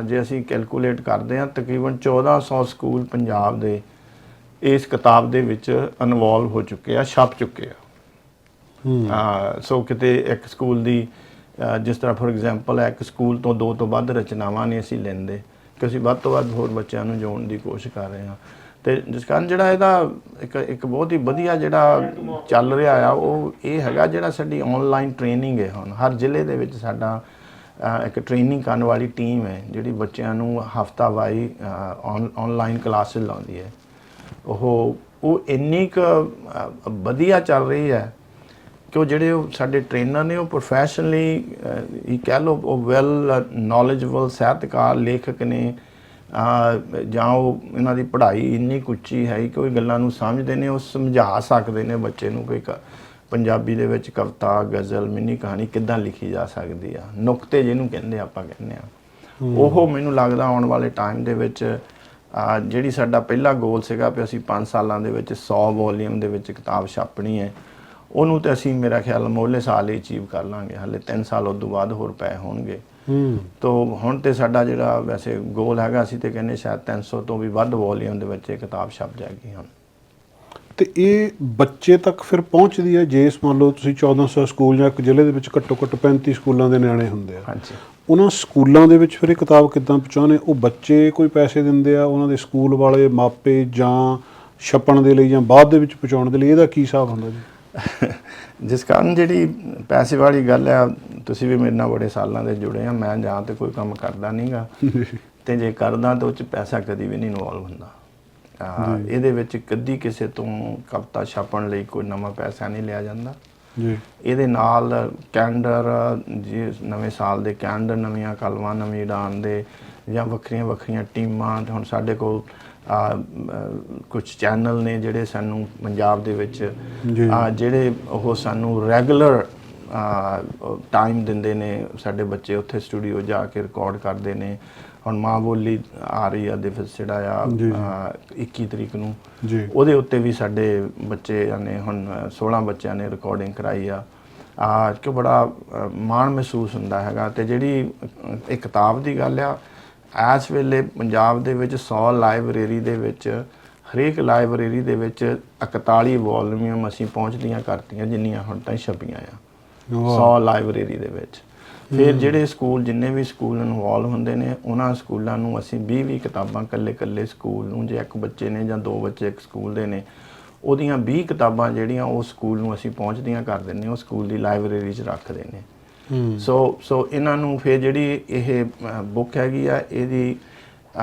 ਜੇ ਅਸੀਂ ਕੈਲਕੂਲੇਟ ਕਰਦੇ ਹਾਂ ਤਕਰੀਬਨ 1400 ਸਕੂਲ ਪੰਜਾਬ ਦੇ ਇਸ ਕਿਤਾਬ ਦੇ ਵਿੱਚ ਇਨਵੋਲਵ ਹੋ ਚੁੱਕੇ ਆ ਛਪ ਚੁੱਕੇ ਆ। ਹੂੰ। ਸੋ ਕਿਤੇ ਇੱਕ ਸਕੂਲ ਦੀ ਜਿਸ ਤਰ੍ਹਾਂ ਫੋਰ ਐਗਜ਼ਾਮਪਲ ਇੱਕ ਸਕੂਲ ਤੋਂ ਦੋ ਤੋਂ ਵੱਧ ਰਚਨਾਵਾਂ ਨਹੀਂ ਅਸੀਂ ਲੈਂਦੇ। ਕਿ ਅਸੀਂ ਵੱਧ ਤੋਂ ਵੱਧ ਹੋਰ ਬੱਚਿਆਂ ਨੂੰ ਜੋੜਨ ਦੀ ਕੋਸ਼ਿਸ਼ ਕਰ ਰਹੇ ਹਾਂ। ਤੇ ਜਿਸ ਕਾਰਨ ਜਿਹੜਾ ਇਹਦਾ ਇੱਕ ਇੱਕ ਬਹੁਤ ਹੀ ਵਧੀਆ ਜਿਹੜਾ ਚੱਲ ਰਿਹਾ ਆ, ਉਹ ਇਹ ਹੈਗਾ ਜਿਹੜਾ ਸਾਡੀ ਆਨਲਾਈਨ ਟ੍ਰੇਨਿੰਗ ਹੈ ਹੁਣ। ਹਰ ਜ਼ਿਲ੍ਹੇ ਦੇ ਵਿੱਚ ਸਾਡਾ ਇੱਕ ਟ੍ਰੇਨਿੰਗ ਕਰਨ ਵਾਲੀ ਟੀਮ ਹੈ, ਜਿਹੜੀ ਬੱਚਿਆਂ ਨੂੰ ਹਫਤਾ ਹਫਤਾਵਾਰੀ ਆਨਲਾਈਨ ਕਲਾਸਿਸ ਲਾਉਂਦੀ ਹੈ। ਉਹ ਉਹ ਇੰਨੀ ਕੁ ਵਧੀਆ ਚੱਲ ਰਹੀ ਹੈ ਕਿ ਉਹ ਜਿਹੜੇ ਉਹ ਸਾਡੇ ਟ੍ਰੇਨਰ ਨੇ ਉਹ ਪ੍ਰੋਫੈਸ਼ਨਲੀ ਇਹ ਕਹਿ ਲਓ ਉਹ ਵੈਲ ਨੌਲੇਜਬਲ ਸਾਹਿਤਕਾਰ ਲੇਖਕ ਨੇ ਜਾਂ ਉਹ ਇਹਨਾਂ ਦੀ ਪੜ੍ਹਾਈ ਇੰਨੀ ਕੁ ਉੱਚੀ ਹੈ ਕਿ ਉਹ ਗੱਲਾਂ ਨੂੰ ਸਮਝਦੇ ਨੇ ਉਹ ਸਮਝਾ ਸਕਦੇ ਨੇ ਬੱਚੇ ਨੂੰ ਕੋਈ ਕ- ਪੰਜਾਬੀ ਦੇ ਵਿੱਚ ਕਵਿਤਾ ਗਜ਼ਲ ਮਿੰਨੀ ਕਹਾਣੀ ਕਿੱਦਾਂ ਲਿਖੀ ਜਾ ਸਕਦੀ ਆ। ਨੁਕਤੇ ਜਿਹਨੂੰ ਕਹਿੰਦੇ ਆਪਾਂ ਕਹਿੰਦੇ ਆ। ਉਹ ਮੈਨੂੰ ਲੱਗਦਾ ਆਉਣ ਵਾਲੇ ਟਾਈਮ ਦੇ ਵਿੱਚ ਜਿਹੜੀ ਸਾਡਾ ਪਹਿਲਾ ਗੋਲ ਸੀਗਾ ਵੀ ਅਸੀਂ 5 ਸਾਲਾਂ ਦੇ ਵਿੱਚ 100 ਵੋਲੀਅਮ ਦੇ ਵਿੱਚ ਕਿਤਾਬ ਛਾਪਣੀ ਹੈ ਉਹਨੂੰ ਤੇ ਅਸੀਂ ਮੇਰਾ ਖਿਆਲ ਮੋਹਲੇ ਸਾਲ ਹੀ ਅਚੀਵ ਕਰ ਲਾਂਗੇ ਹਲੇ 3 ਸਾਲ ਉਸ ਤੋਂ ਬਾਅਦ ਹੋਰ ਪਏ ਹੋਣਗੇ। ਹੂੰ। ਤੋ ਹੁਣ ਤੇ ਸਾਡਾ ਜਿਹੜਾ ਵੈਸੇ ਗੋਲ ਹੈਗਾ ਅਸੀਂ ਤੇ ਕਹਿੰਦੇ ਸ਼ਾਇਦ 300 ਤੋਂ ਵੀ ਵੱਧ ਵੋਲੀਅਮ ਦੇ ਵਿੱਚ ਇਹ ਕਿਤਾਬ ਛਪ ਜਾਏਗੀ ਹੁਣ। ਤੇ ਇਹ ਬੱਚੇ ਤੱਕ ਫਿਰ ਪਹੁੰਚਦੀ ਹੈ ਜੇ ਇਸ ਮੰਨ ਲਓ ਤੁਸੀਂ 1400 ਸਕੂਲ ਜਾਂ ਇੱਕ ਜ਼ਿਲ੍ਹੇ ਦੇ ਵਿੱਚ ਘੱਟੋ ਘੱਟ 35 ਸਕੂਲਾਂ ਦੇ ਨਿਆਣੇ ਹੁੰਦੇ ਆ। ਹਾਂਜੀ। ਉਹਨਾਂ ਸਕੂਲਾਂ ਦੇ ਵਿੱਚ ਫਿਰ ਇਹ ਕਿਤਾਬ ਕਿੱਦਾਂ ਪਹੁੰਚਾਉਣੇ ਉਹ ਬੱਚੇ ਕੋਈ ਪੈਸੇ ਦਿੰਦੇ ਆ ਉਹਨਾਂ ਦੇ ਸਕੂਲ ਵਾਲੇ ਮਾਪੇ ਜਾਂ ਛਪਣ ਦੇ ਲਈ ਜਾਂ ਬਾਅਦ ਦੇ ਵਿੱਚ ਪਹੁੰਚਾਉਣ ਦੇ ਲਈ? ਇਹਦਾ ਕੀ ਹਿਸਾਬ ਹੁੰਦਾ ਜੀ? ਜਿਸ ਕਾਰਨ ਜਿਹੜੀ ਪੈਸੇ ਵਾਲੀ ਗੱਲ ਹੈ ਤੁਸੀਂ ਵੀ ਮੇਰੇ ਨਾਲ ਬੜੇ ਸਾਲਾਂ ਦੇ ਜੁੜੇ ਆ ਮੈਂ ਜਾਂ ਤੇ ਕੋਈ ਕੰਮ ਕਰਦਾ ਨਹੀਂਗਾ। ਤੇ ਜੇ ਕਰਦਾ ਤਾਂ ਉਹ ਚ ਪੈਸਾ ਕਦੀ ਵੀ ਨਹੀਂ ਇਨਵੋਲਵ ਹੁੰਦਾ। ਇਹਦੇ ਵਿੱਚ ਕਦੀ ਕਿਸੇ ਤੋਂ ਕਵਿਤਾ ਛਾਪਣ ਲਈ ਕੋਈ ਨਵਾਂ ਪੈਸਾ ਨਹੀਂ ਲਿਆ ਜਾਂਦਾ। ਜੀ। ਇਹਦੇ ਨਾਲ ਕੈਲੰਡਰ ਜੀ ਨਵੇਂ ਸਾਲ ਦੇ ਕੈਲੰਡਰ ਨਵੀਆਂ ਕਲਮਾਂ ਨਵੀਂ ਉਡਾਨ ਦੇ ਜਾਂ ਵੱਖਰੀਆਂ ਵੱਖਰੀਆਂ ਟੀਮਾਂ ਹੁਣ ਸਾਡੇ ਕੋਲ ਕੁਝ ਚੈਨਲ ਨੇ ਜਿਹੜੇ ਸਾਨੂੰ ਪੰਜਾਬ ਦੇ ਵਿੱਚ ਜਿਹੜੇ ਉਹ ਸਾਨੂੰ ਰੈਗੂਲਰ ਟਾਈਮ ਦਿੰਦੇ ਨੇ ਸਾਡੇ ਬੱਚੇ ਉੱਥੇ ਸਟੂਡੀਓ ਜਾ ਕੇ ਰਿਕਾਰਡ ਕਰਦੇ ਨੇ। ਹੁਣ ਮਾਂ ਬੋਲੀ ਆ ਰਹੀ ਆ ਦਿਵਸ ਜਿਹੜਾ ਆ ਜੀ। ਆ, 21 ਤਰੀਕ ਨੂੰ। ਜੀ। ਉਹਦੇ ਉੱਤੇ ਵੀ ਸਾਡੇ ਬੱਚੇ ਨੇ ਹੁਣ ਅ, 16 ਬੱਚਿਆਂ ਨੇ ਰਿਕਾਰਡਿੰਗ ਕਰਾਈ ਆ। ਆ ਕਿ ਬੜਾ ਮਾਣ ਮਹਿਸੂਸ ਹੁੰਦਾ ਹੈਗਾ ਤੇ ਜਿਹੜੀ ਇਹ ਕਿਤਾਬ ਦੀ ਗੱਲ ਆ ਇਸ ਵੇਲੇ ਪੰਜਾਬ ਦੇ ਵਿੱਚ 100 ਲਾਇਬ੍ਰੇਰੀ ਦੇ ਵਿੱਚ ਹਰੇਕ ਲਾਇਬ੍ਰੇਰੀ ਦੇ ਵਿੱਚ 41 ਵੋਲੂਮ ਅਸੀਂ ਪਹੁੰਚਦੀਆਂ ਕਰਤੀਆਂ ਜਿੰਨੀਆਂ ਹੁਣ ਤਾਈਂ ਛਪੀਆਂ ਆ। ਵਾਹ। 100 ਲਾਇਬ੍ਰੇਰੀ ਦੇ ਵਿੱਚ। ਫਿਰ ਜਿਹੜੇ ਸਕੂਲ ਜਿੰਨੇ ਵੀ ਸਕੂਲ ਇਨਵੋਲਵ ਹੁੰਦੇ ਨੇ ਉਹਨਾਂ ਸਕੂਲਾਂ ਨੂੰ ਅਸੀਂ 20 20 ਕਿਤਾਬਾਂ ਕੱਲੇ ਕੱਲੇ ਸਕੂਲ ਨੂੰ ਜੇ ਇੱਕ ਬੱਚੇ ਨੇ ਜਾਂ ਦੋ ਬੱਚੇ ਇੱਕ ਸਕੂਲ ਦੇ ਨੇ ਉਹਦੀਆਂ 20 ਕਿਤਾਬਾਂ ਜਿਹੜੀਆਂ ਉਹ ਸਕੂਲ ਨੂੰ ਅਸੀਂ ਪਹੁੰਚਦੀਆਂ ਕਰ ਦਿੰਨੇ ਉਹ ਸਕੂਲ ਦੀ ਲਾਇਬ੍ਰੇਰੀ 'ਚ ਰੱਖਦੇ ਨੇ ਹੂੰ। ਸੋ ਸੋ ਇਹਨਾਂ ਨੂੰ ਫਿਰ ਜਿਹੜੀ ਇਹ ਬੁੱਕ ਹੈਗੀ ਆ ਇਹਦੀ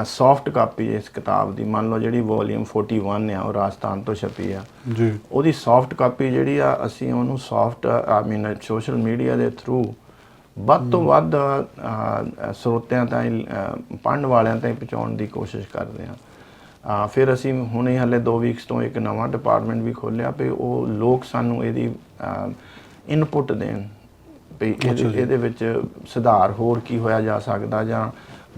ਸੌਫਟ ਕਾਪੀ ਇਸ ਕਿਤਾਬ ਦੀ ਮੰਨ ਲਓ ਜਿਹੜੀ ਵੋਲੀਅਮ 41 ਆ ਉਹ ਰਾਜਸਥਾਨ ਤੋਂ ਛਪੀ ਆ। ਜੀ। ਉਹਦੀ ਸੌਫਟ ਕਾਪੀ ਜਿਹੜੀ ਆ ਅਸੀਂ ਉਹਨੂੰ soft I mean social media ਦੇ ਥਰੂ ਵੱਧ ਤੋਂ ਵੱਧ ਸਰੋਤਿਆਂ ਤਾਈਂ ਅ, ਪੜ੍ਹਨ ਵਾਲਿਆਂ ਤਾਈਂ ਪਹੁੰਚਾਉਣ ਦੀ ਕੋਸ਼ਿਸ਼ ਕਰਦੇ ਆ। ਆ ਫਿਰ ਅਸੀਂ ਹੁਣੇ ਹਲੇ 2 ਵੀਕਸ ਤੋਂ ਇੱਕ ਨਵਾਂ ਡਿਪਾਰਟਮੈਂਟ ਵੀ ਖੋਲ੍ਹਿਆ ਵੀ ਉਹ ਲੋਕ ਸਾਨੂੰ ਇਹਦੀ ਇਨਪੁਟ ਦੇਣ। ਵੀ ਇਹਦੇ ਵਿੱਚ ਸੁਧਾਰ ਹੋਰ ਕੀ ਹੋਇਆ ਜਾ ਸਕਦਾ ਜਾਂ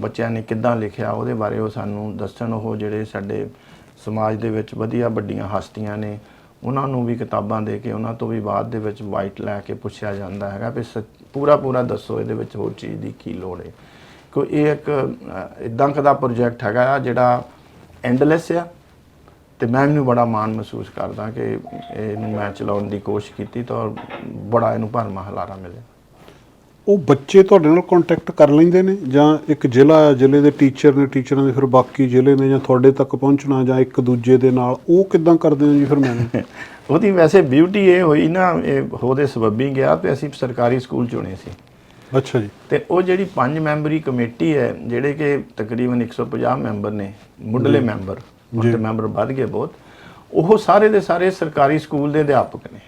ਬੱਚਿਆਂ ਨੇ ਕਿੱਦਾਂ ਲਿਖਿਆ ਉਹਦੇ ਬਾਰੇ ਉਹ ਸਾਨੂੰ ਦੱਸਣ। ਉਹ ਜਿਹੜੇ ਸਾਡੇ ਸਮਾਜ ਦੇ ਵਿੱਚ ਵਧੀਆ ਵੱਡੀਆਂ ਹਸਤੀਆਂ ਨੇ ਉਹਨਾਂ ਨੂੰ ਵੀ ਕਿਤਾਬਾਂ ਦੇ ਕੇ ਉਹਨਾਂ ਤੋਂ ਵੀ ਬਾਅਦ ਦੇ ਵਿੱਚ ਵਾਈਟ ਲੈ ਕੇ ਪੁੱਛਿਆ ਜਾਂਦਾ ਹੈਗਾ ਵੀ ਪੂਰਾ ਪੂਰਾ ਦੱਸੋ ਇਹਦੇ ਵਿੱਚ ਹੋਰ ਚੀਜ਼ ਦੀ ਕੀ ਲੋੜ ਹੈ। ਕੋਈ ਇਹ ਇੱਕ ਇਦਾਂ ਦਾ ਪ੍ਰੋਜੈਕਟ ਹੈਗਾ ਆ ਜਿਹੜਾ ਐਂਡਲੈਸ ਆ ਤੇ ਮੈਂ ਇਹਨੂੰ ਬੜਾ ਮਾਣ ਮਹਿਸੂਸ ਕਰਦਾ ਕਿ ਇਹਨੂੰ ਮੈਂ ਚਲਾਉਣ ਦੀ ਕੋਸ਼ਿਸ਼ ਕੀਤੀ ਤਾਂ ਬੜਾ ਇਹਨੂੰ ਭਰਮਾ ਹਲਾਰਾ ਮਿਲਿਆ। ਉਹ ਬੱਚੇ ਤੁਹਾਡੇ ਨਾਲ ਕੰਟੈਕਟ ਕਰ ਲੈਂਦੇ ਨੇ? ਜਾਂ ਇੱਕ ਜ਼ਿਲ੍ਹਾ ਹੈ ਜ਼ਿਲ੍ਹੇ ਦੇ ਟੀਚਰ ਨੇ ਟੀਚਰਾਂ ਦੇ ਫਿਰ ਬਾਕੀ ਜ਼ਿਲ੍ਹੇ ਨੇ ਜਾਂ ਤੁਹਾਡੇ ਤੱਕ ਪਹੁੰਚਣਾ ਜਾਂ ਇੱਕ ਦੂਜੇ ਦੇ ਨਾਲ ਉਹ ਕਿੱਦਾਂ ਕਰਦੇ ਹੋ ਜੀ ਫਿਰ ਮੈਨੇ ਉਹਦੀ ਵੈਸੇ ਬਿਊਟੀ ਇਹ ਹੋਈ ਨਾ ਇਹ ਉਹਦੇ ਸਬੱਬੀ ਗਿਆ ਤੇ ਅਸੀਂ ਸਰਕਾਰੀ ਸਕੂਲ ਚੁਣੇ ਸੀ। ਅੱਛਾ ਜੀ। ਤੇ ਉਹ ਜਿਹੜੀ ਪੰਜ ਮੈਂਬਰੀ ਕਮੇਟੀ ਹੈ ਜਿਹੜੇ ਕਿ ਤਕਰੀਬਨ 150 ਮੈਂਬਰ ਨੇ ਮੁੱਢਲੇ ਮੈਂਬਰ ਹੁਣ ਤੇ ਮੈਂਬਰ ਵੱਧ ਗਏ ਬਹੁਤ ਉਹ ਸਾਰੇ ਦੇ ਸਾਰੇ ਸਰਕਾਰੀ ਸਕੂਲ ਦੇ ਅਧਿਆਪਕ ਨੇ।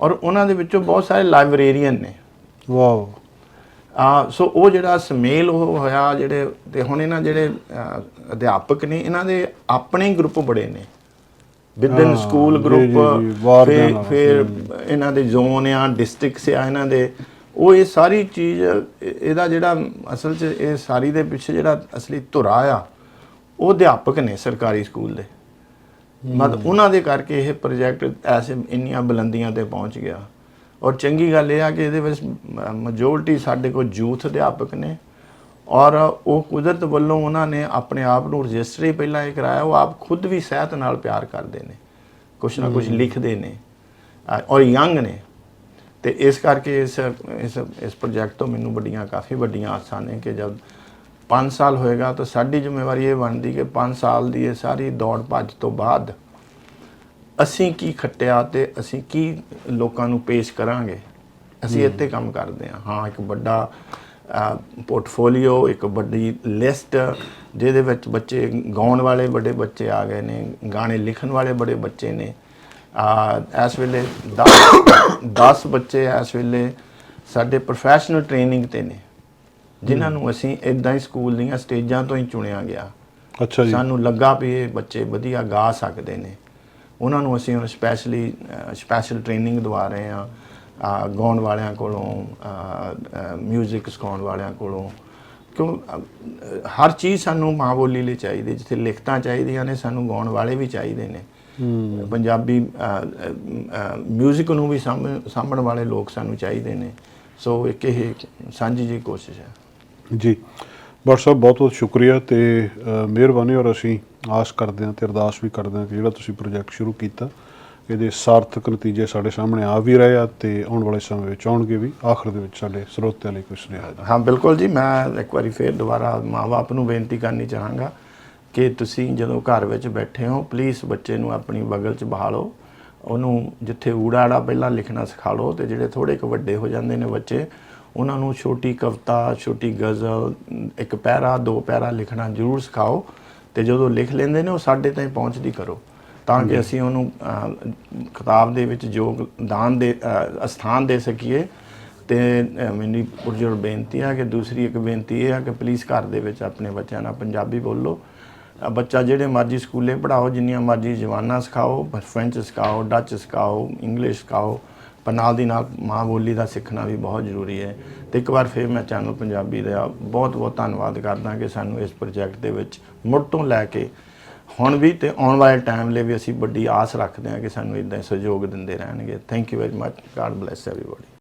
ਔਰ ਉਹਨਾਂ ਦੇ ਵਿੱਚੋਂ ਬਹੁਤ ਸਾਰੇ ਲਾਇਬ੍ਰੇਰੀਅਨ ਨੇ। ਵਾਓ ਆ ਸੋ ਉਹ ਜਿਹੜਾ ਸਮੇਲ ਉਹ ਹੋਇਆ ਜਿਹੜੇ ਤੇ ਹੁਣ ਇਹਨਾਂ ਜਿਹੜੇ ਅ, ਅਧਿਆਪਕ ਨੇ ਇਹਨਾਂ ਦੇ ਆਪਣੇ ਗਰੁੱਪ ਬੜੇ ਨੇ। ਵਿਦਨ ਸਕੂਲ ਜੀ, ਗਰੁੱਪ ਜੀ, ਦੇ ਫਿਰ ਇਹਨਾਂ ਦੇ ਜ਼ੋਨ ਆ ਡਿਸਟ੍ਰਿਕਟਸ ਆ ਇਹਨਾਂ ਦੇ। ਉਹ ਇਹ ਸਾਰੀ ਚੀਜ਼ ਇਹ- ਇਹਦਾ ਜਿਹੜਾ ਅਸਲ 'ਚ ਇਹ ਸਾਰੀ ਦੇ ਪਿੱਛੇ ਜਿਹੜਾ ਅਸਲੀ ਧੁਰਾ ਆ ਉਹ ਅਧਿਆਪਕ ਨੇ ਸਰਕਾਰੀ ਸਕੂਲ ਦੇ। ਮਤਲਬ ਉਹਨਾਂ ਦੇ ਕਰਕੇ ਇਹ ਪ੍ਰੋਜੈਕਟ ਐਸੇ ਇੰਨੀਆਂ ਬੁਲੰਦੀਆਂ ਤੇ ਪਹੁੰਚ ਗਿਆ। ਔਰ ਚੰਗੀ ਗੱਲ ਇਹ ਆ ਕਿ ਇਹਦੇ ਵਿੱਚ ਮੈਜੋਰਟੀ ਸਾਡੇ ਕੋਲ ਯੂਥ ਅਧਿਆਪਕ ਨੇ ਔਰ ਉਹ ਕੁਦਰਤ ਵੱਲੋਂ ਉਹਨਾਂ ਨੇ ਆਪਣੇ ਆਪ ਨੂੰ ਰਜਿਸਟਰ ਪਹਿਲਾਂ ਇਹ ਕਰਾਇਆ ਉਹ ਆਪ ਖੁਦ ਵੀ ਸਿਹਤ ਨਾਲ ਪਿਆਰ ਕਰਦੇ ਨੇ ਕੁਛ ਨਾ ਕੁਛ ਲਿਖਦੇ ਨੇ ਔਰ ਯੰਗ ਨੇ। ਤੇ ਇਸ ਕਰਕੇ ਇਸ ਇਸ ਇਸ ਪ੍ਰੋਜੈਕਟ ਤੋਂ ਮੈਨੂੰ ਵੱਡੀਆਂ ਕਾਫੀ ਵੱਡੀਆਂ ਆਸਾਂ ਨੇ ਕਿ ਜਦ 5 ਸਾਲ ਹੋਏਗਾ ਤਾਂ ਸਾਡੀ ਜ਼ਿੰਮੇਵਾਰੀ ਇਹ ਬਣਦੀ ਕਿ 5 ਸਾਲ ਦੀ ਇਹ ਸਾਰੀ ਦੌੜ ਭੱਜ ਤੋਂ ਬਾਅਦ ਅਸੀਂ ਕੀ ਖੱਟਿਆ ਤੇ ਅਸੀਂ ਕੀ ਲੋਕਾਂ ਨੂੰ ਪੇਸ਼ ਕਰਾਂਗੇ? ਅਸੀਂ ਇੱਥੇ ਕੰਮ ਕਰਦੇ ਹਾਂ। ਹਾਂ ਇੱਕ ਵੱਡਾ ਪੋਰਟਫੋਲੀਓ ਇੱਕ ਵੱਡੀ ਲਿਸਟ ਜਿਹਦੇ ਵਿੱਚ ਬੱਚੇ ਗਾਉਣ ਵਾਲੇ ਵੱਡੇ ਬੱਚੇ ਆ ਗਏ ਨੇ ਗਾਣੇ ਲਿਖਣ ਵਾਲੇ ਬੜੇ ਬੱਚੇ ਨੇ। ਆ ਇਸ ਵੇਲੇ 10 ਬੱਚੇ ਇਸ ਵੇਲੇ ਸਾਡੇ ਪ੍ਰੋਫੈਸ਼ਨਲ ਟ੍ਰੇਨਿੰਗ ਤੇ ਨੇ ਜਿਨ੍ਹਾਂ ਨੂੰ ਅਸੀਂ ਇਦਾਂ ਹੀ ਸਕੂਲ ਦੀਆਂ ਸਟੇਜਾਂ ਤੋਂ ਹੀ ਚੁਣਿਆ ਗਿਆ। ਅੱਛਾ ਜੀ। ਸਾਨੂੰ ਲੱਗਾ ਵੀ ਇਹ ਬੱਚੇ ਵਧੀਆ ਗਾ ਸਕਦੇ ਨੇ। ਉਹਨਾਂ ਨੂੰ ਅਸੀਂ ਹੁਣ ਸਪੈਸ਼ਲੀ ਸਪੈਸ਼ਲ ਟ੍ਰੇਨਿੰਗ ਦਵਾ ਰਹੇ ਆ ਗਾਉਣ ਵਾਲਿਆਂ ਕੋਲੋਂ 뮤직 ਸਿਖਾਉਣ ਵਾਲਿਆਂ ਕੋਲੋਂ ਕਿਉਂ ਅ, ਅ, ਹਰ ਚੀਜ਼ ਸਾਨੂੰ ਮਾਂ ਬੋਲੀ ਲਈ ਚਾਹੀਦੀ ਜਿੱਥੇ ਲਿਖਤਾਂ ਚਾਹੀਦੀਆਂ ਨੇ ਸਾਨੂੰ ਗਾਉਣ ਵਾਲੇ ਵੀ ਚਾਹੀਦੇ ਨੇ ਪੰਜਾਬੀ 뮤직 ਨੂੰ ਵੀ ਸਾਂਭ- ਸਾਂਭਣ ਵਾਲੇ ਲੋਕ ਸਾਨੂੰ ਚਾਹੀਦੇ ਨੇ ਸੋ ਇੱਕ ਇਹ ਸਾਂਝੀ ਜੀ ਕੋਸ਼ਿਸ਼ ਹੈ ਜੀ ਡਾਕਟਰ ਸਾਹਿਬ ਬਹੁਤ ਬਹੁਤ ਸ਼ੁਕਰੀਆ ਤੇ ਅ, ਮਿਹਰਬਾਨੀ ਔਰ ਅਸੀਂ ਆਸ ਕਰਦੇ ਹਾਂ ਤੇ ਅਰਦਾਸ ਵੀ ਕਰਦੇ ਹਾਂ ਕਿ ਜਿਹੜਾ ਤੁਸੀਂ ਪ੍ਰੋਜੈਕਟ ਸ਼ੁਰੂ ਕੀਤਾ, ਇਹਦੇ ਸਾਰਥਕ ਨਤੀਜੇ ਸਾਡੇ ਸਾਹਮਣੇ ਆ ਵੀ ਰਹੇ ਆ ਤੇ ਆਉਣ ਵਾਲੇ ਸਮੇਂ ਵਿੱਚ ਆਉਣਗੇ ਵੀ, ਆਖਰ ਦੇ ਵਿੱਚ ਸਾਡੇ ਸਰੋਤਿਆਂ ਲਈ ਕੁਝ ਸੁਨੇਹਾ ਦਿਓ। ਹਾਂ, ਬਿਲਕੁਲ ਜੀ, ਮੈਂ ਇੱਕ ਵਾਰੀ ਫੇਰ ਦੁਬਾਰਾ ਮਾਪੇ ਨੂੰ ਬੇਨਤੀ ਕਰਨੀ ਚਾਹਾਂਗਾ ਕਿ ਤੁਸੀਂ ਜਦੋਂ ਘਰ ਵਿੱਚ ਬੈਠੇ ਹੋ ਪਲੀਜ਼ ਬੱਚੇ ਨੂੰ ਆਪਣੀ ਬਗਲ 'ਚ ਬਹਾ ਲਓ ਉਹਨੂੰ ਜਿੱਥੇ ਊੜਾੜਾ ਪਹਿਲਾਂ ਲਿਖਣਾ ਸਿਖਾ ਲਓ ਤੇ ਜਿਹੜੇ ਥੋੜੇ ਕੁ ਵੱਡੇ ਹੋ ਜਾਂਦੇ ਨੇ ਬੱਚੇ, ਉਹਨਾਂ ਨੂੰ ਛੋਟੀ ਕਵਿਤਾ, ਛੋਟੀ ਗਜ਼ਲ, ਇੱਕ ਪੈਰਾ, ਦੋ ਪੈਰਾ ਲਿਖਣਾ ਜ਼ਰੂਰ ਸਿਖਾਓ ਤੇ ਜਦੋਂ ਲਿਖ ਲੈਂਦੇ ਨੇ ਉਹ ਸਾਡੇ ਤਾਈਂ ਪਹੁੰਚਦੀ ਕਰੋ। ਤਾਂ ਕਿ ਅਸੀਂ ਉਹਨੂੰ ਕਿਤਾਬ ਦੇ ਵਿੱਚ ਯੋਗਦਾਨ ਦੇ ਅਹ, ਸਥਾਨ ਦੇ ਸਕੀਏ। ਤੇ ਮੇਰੀ ਪੁਰਜੋਰ ਬੇਨਤੀ ਹੈ ਕਿ ਦੂਸਰੀ ਇੱਕ ਬੇਨਤੀ ਇਹ ਹੈ ਕਿ ਪਲੀਜ਼ ਘਰ ਦੇ ਵਿੱਚ ਆਪਣੇ ਬੱਚਿਆਂ ਨਾਲ ਪੰਜਾਬੀ ਬੋਲੋ। ਬੱਚਾ ਜਿਹੜੇ ਮਰਜ਼ੀ ਸਕੂਲੇ ਪੜਾਓ ਜਿੰਨੀਆਂ ਮਰਜ਼ੀ ਜ਼ਬਾਨਾਂ ਸਿਖਾਓ ਫ੍ਰੈਂਚ ਸਿਖਾਓ ਡੱਚ ਸਿਖਾਓ ਇੰਗਲਿਸ਼ ਸਿਖਾਓ ਪਰ ਨਾਲ ਦੀ ਨਾਲ ਮਾਂ ਬੋਲੀ ਦਾ ਸਿੱਖਣਾ ਵੀ ਬਹੁਤ ਜ਼ਰੂਰੀ ਹੈ। ਤੇ ਇੱਕ ਵਾਰ ਫਿਰ ਮੈਂ ਚੈਨਲ ਪੰਜਾਬੀ ਦਾ ਬਹੁਤ ਬਹੁਤ ਧੰਨਵਾਦ ਕਰਦਾ ਕਿ ਸਾਨੂੰ ਇਸ ਪ੍ਰੋਜੈਕਟ ਦੇ ਵਿੱਚ ਮੁੜ ਤੋਂ ਲੈ ਕੇ ਹੁਣ ਵੀ ਤੇ ਆਉਣ ਵਾਲੇ ਟਾਈਮ ਲਈ ਵੀ ਅਸੀਂ ਵੱਡੀ ਆਸ ਰੱਖਦੇ ਹਾਂ ਕਿ ਸਾਨੂੰ ਇਦਾਂ ਸਹਿਯੋਗ ਦਿੰਦੇ ਰਹਿਣਗੇ। Thank you very much God bless everybody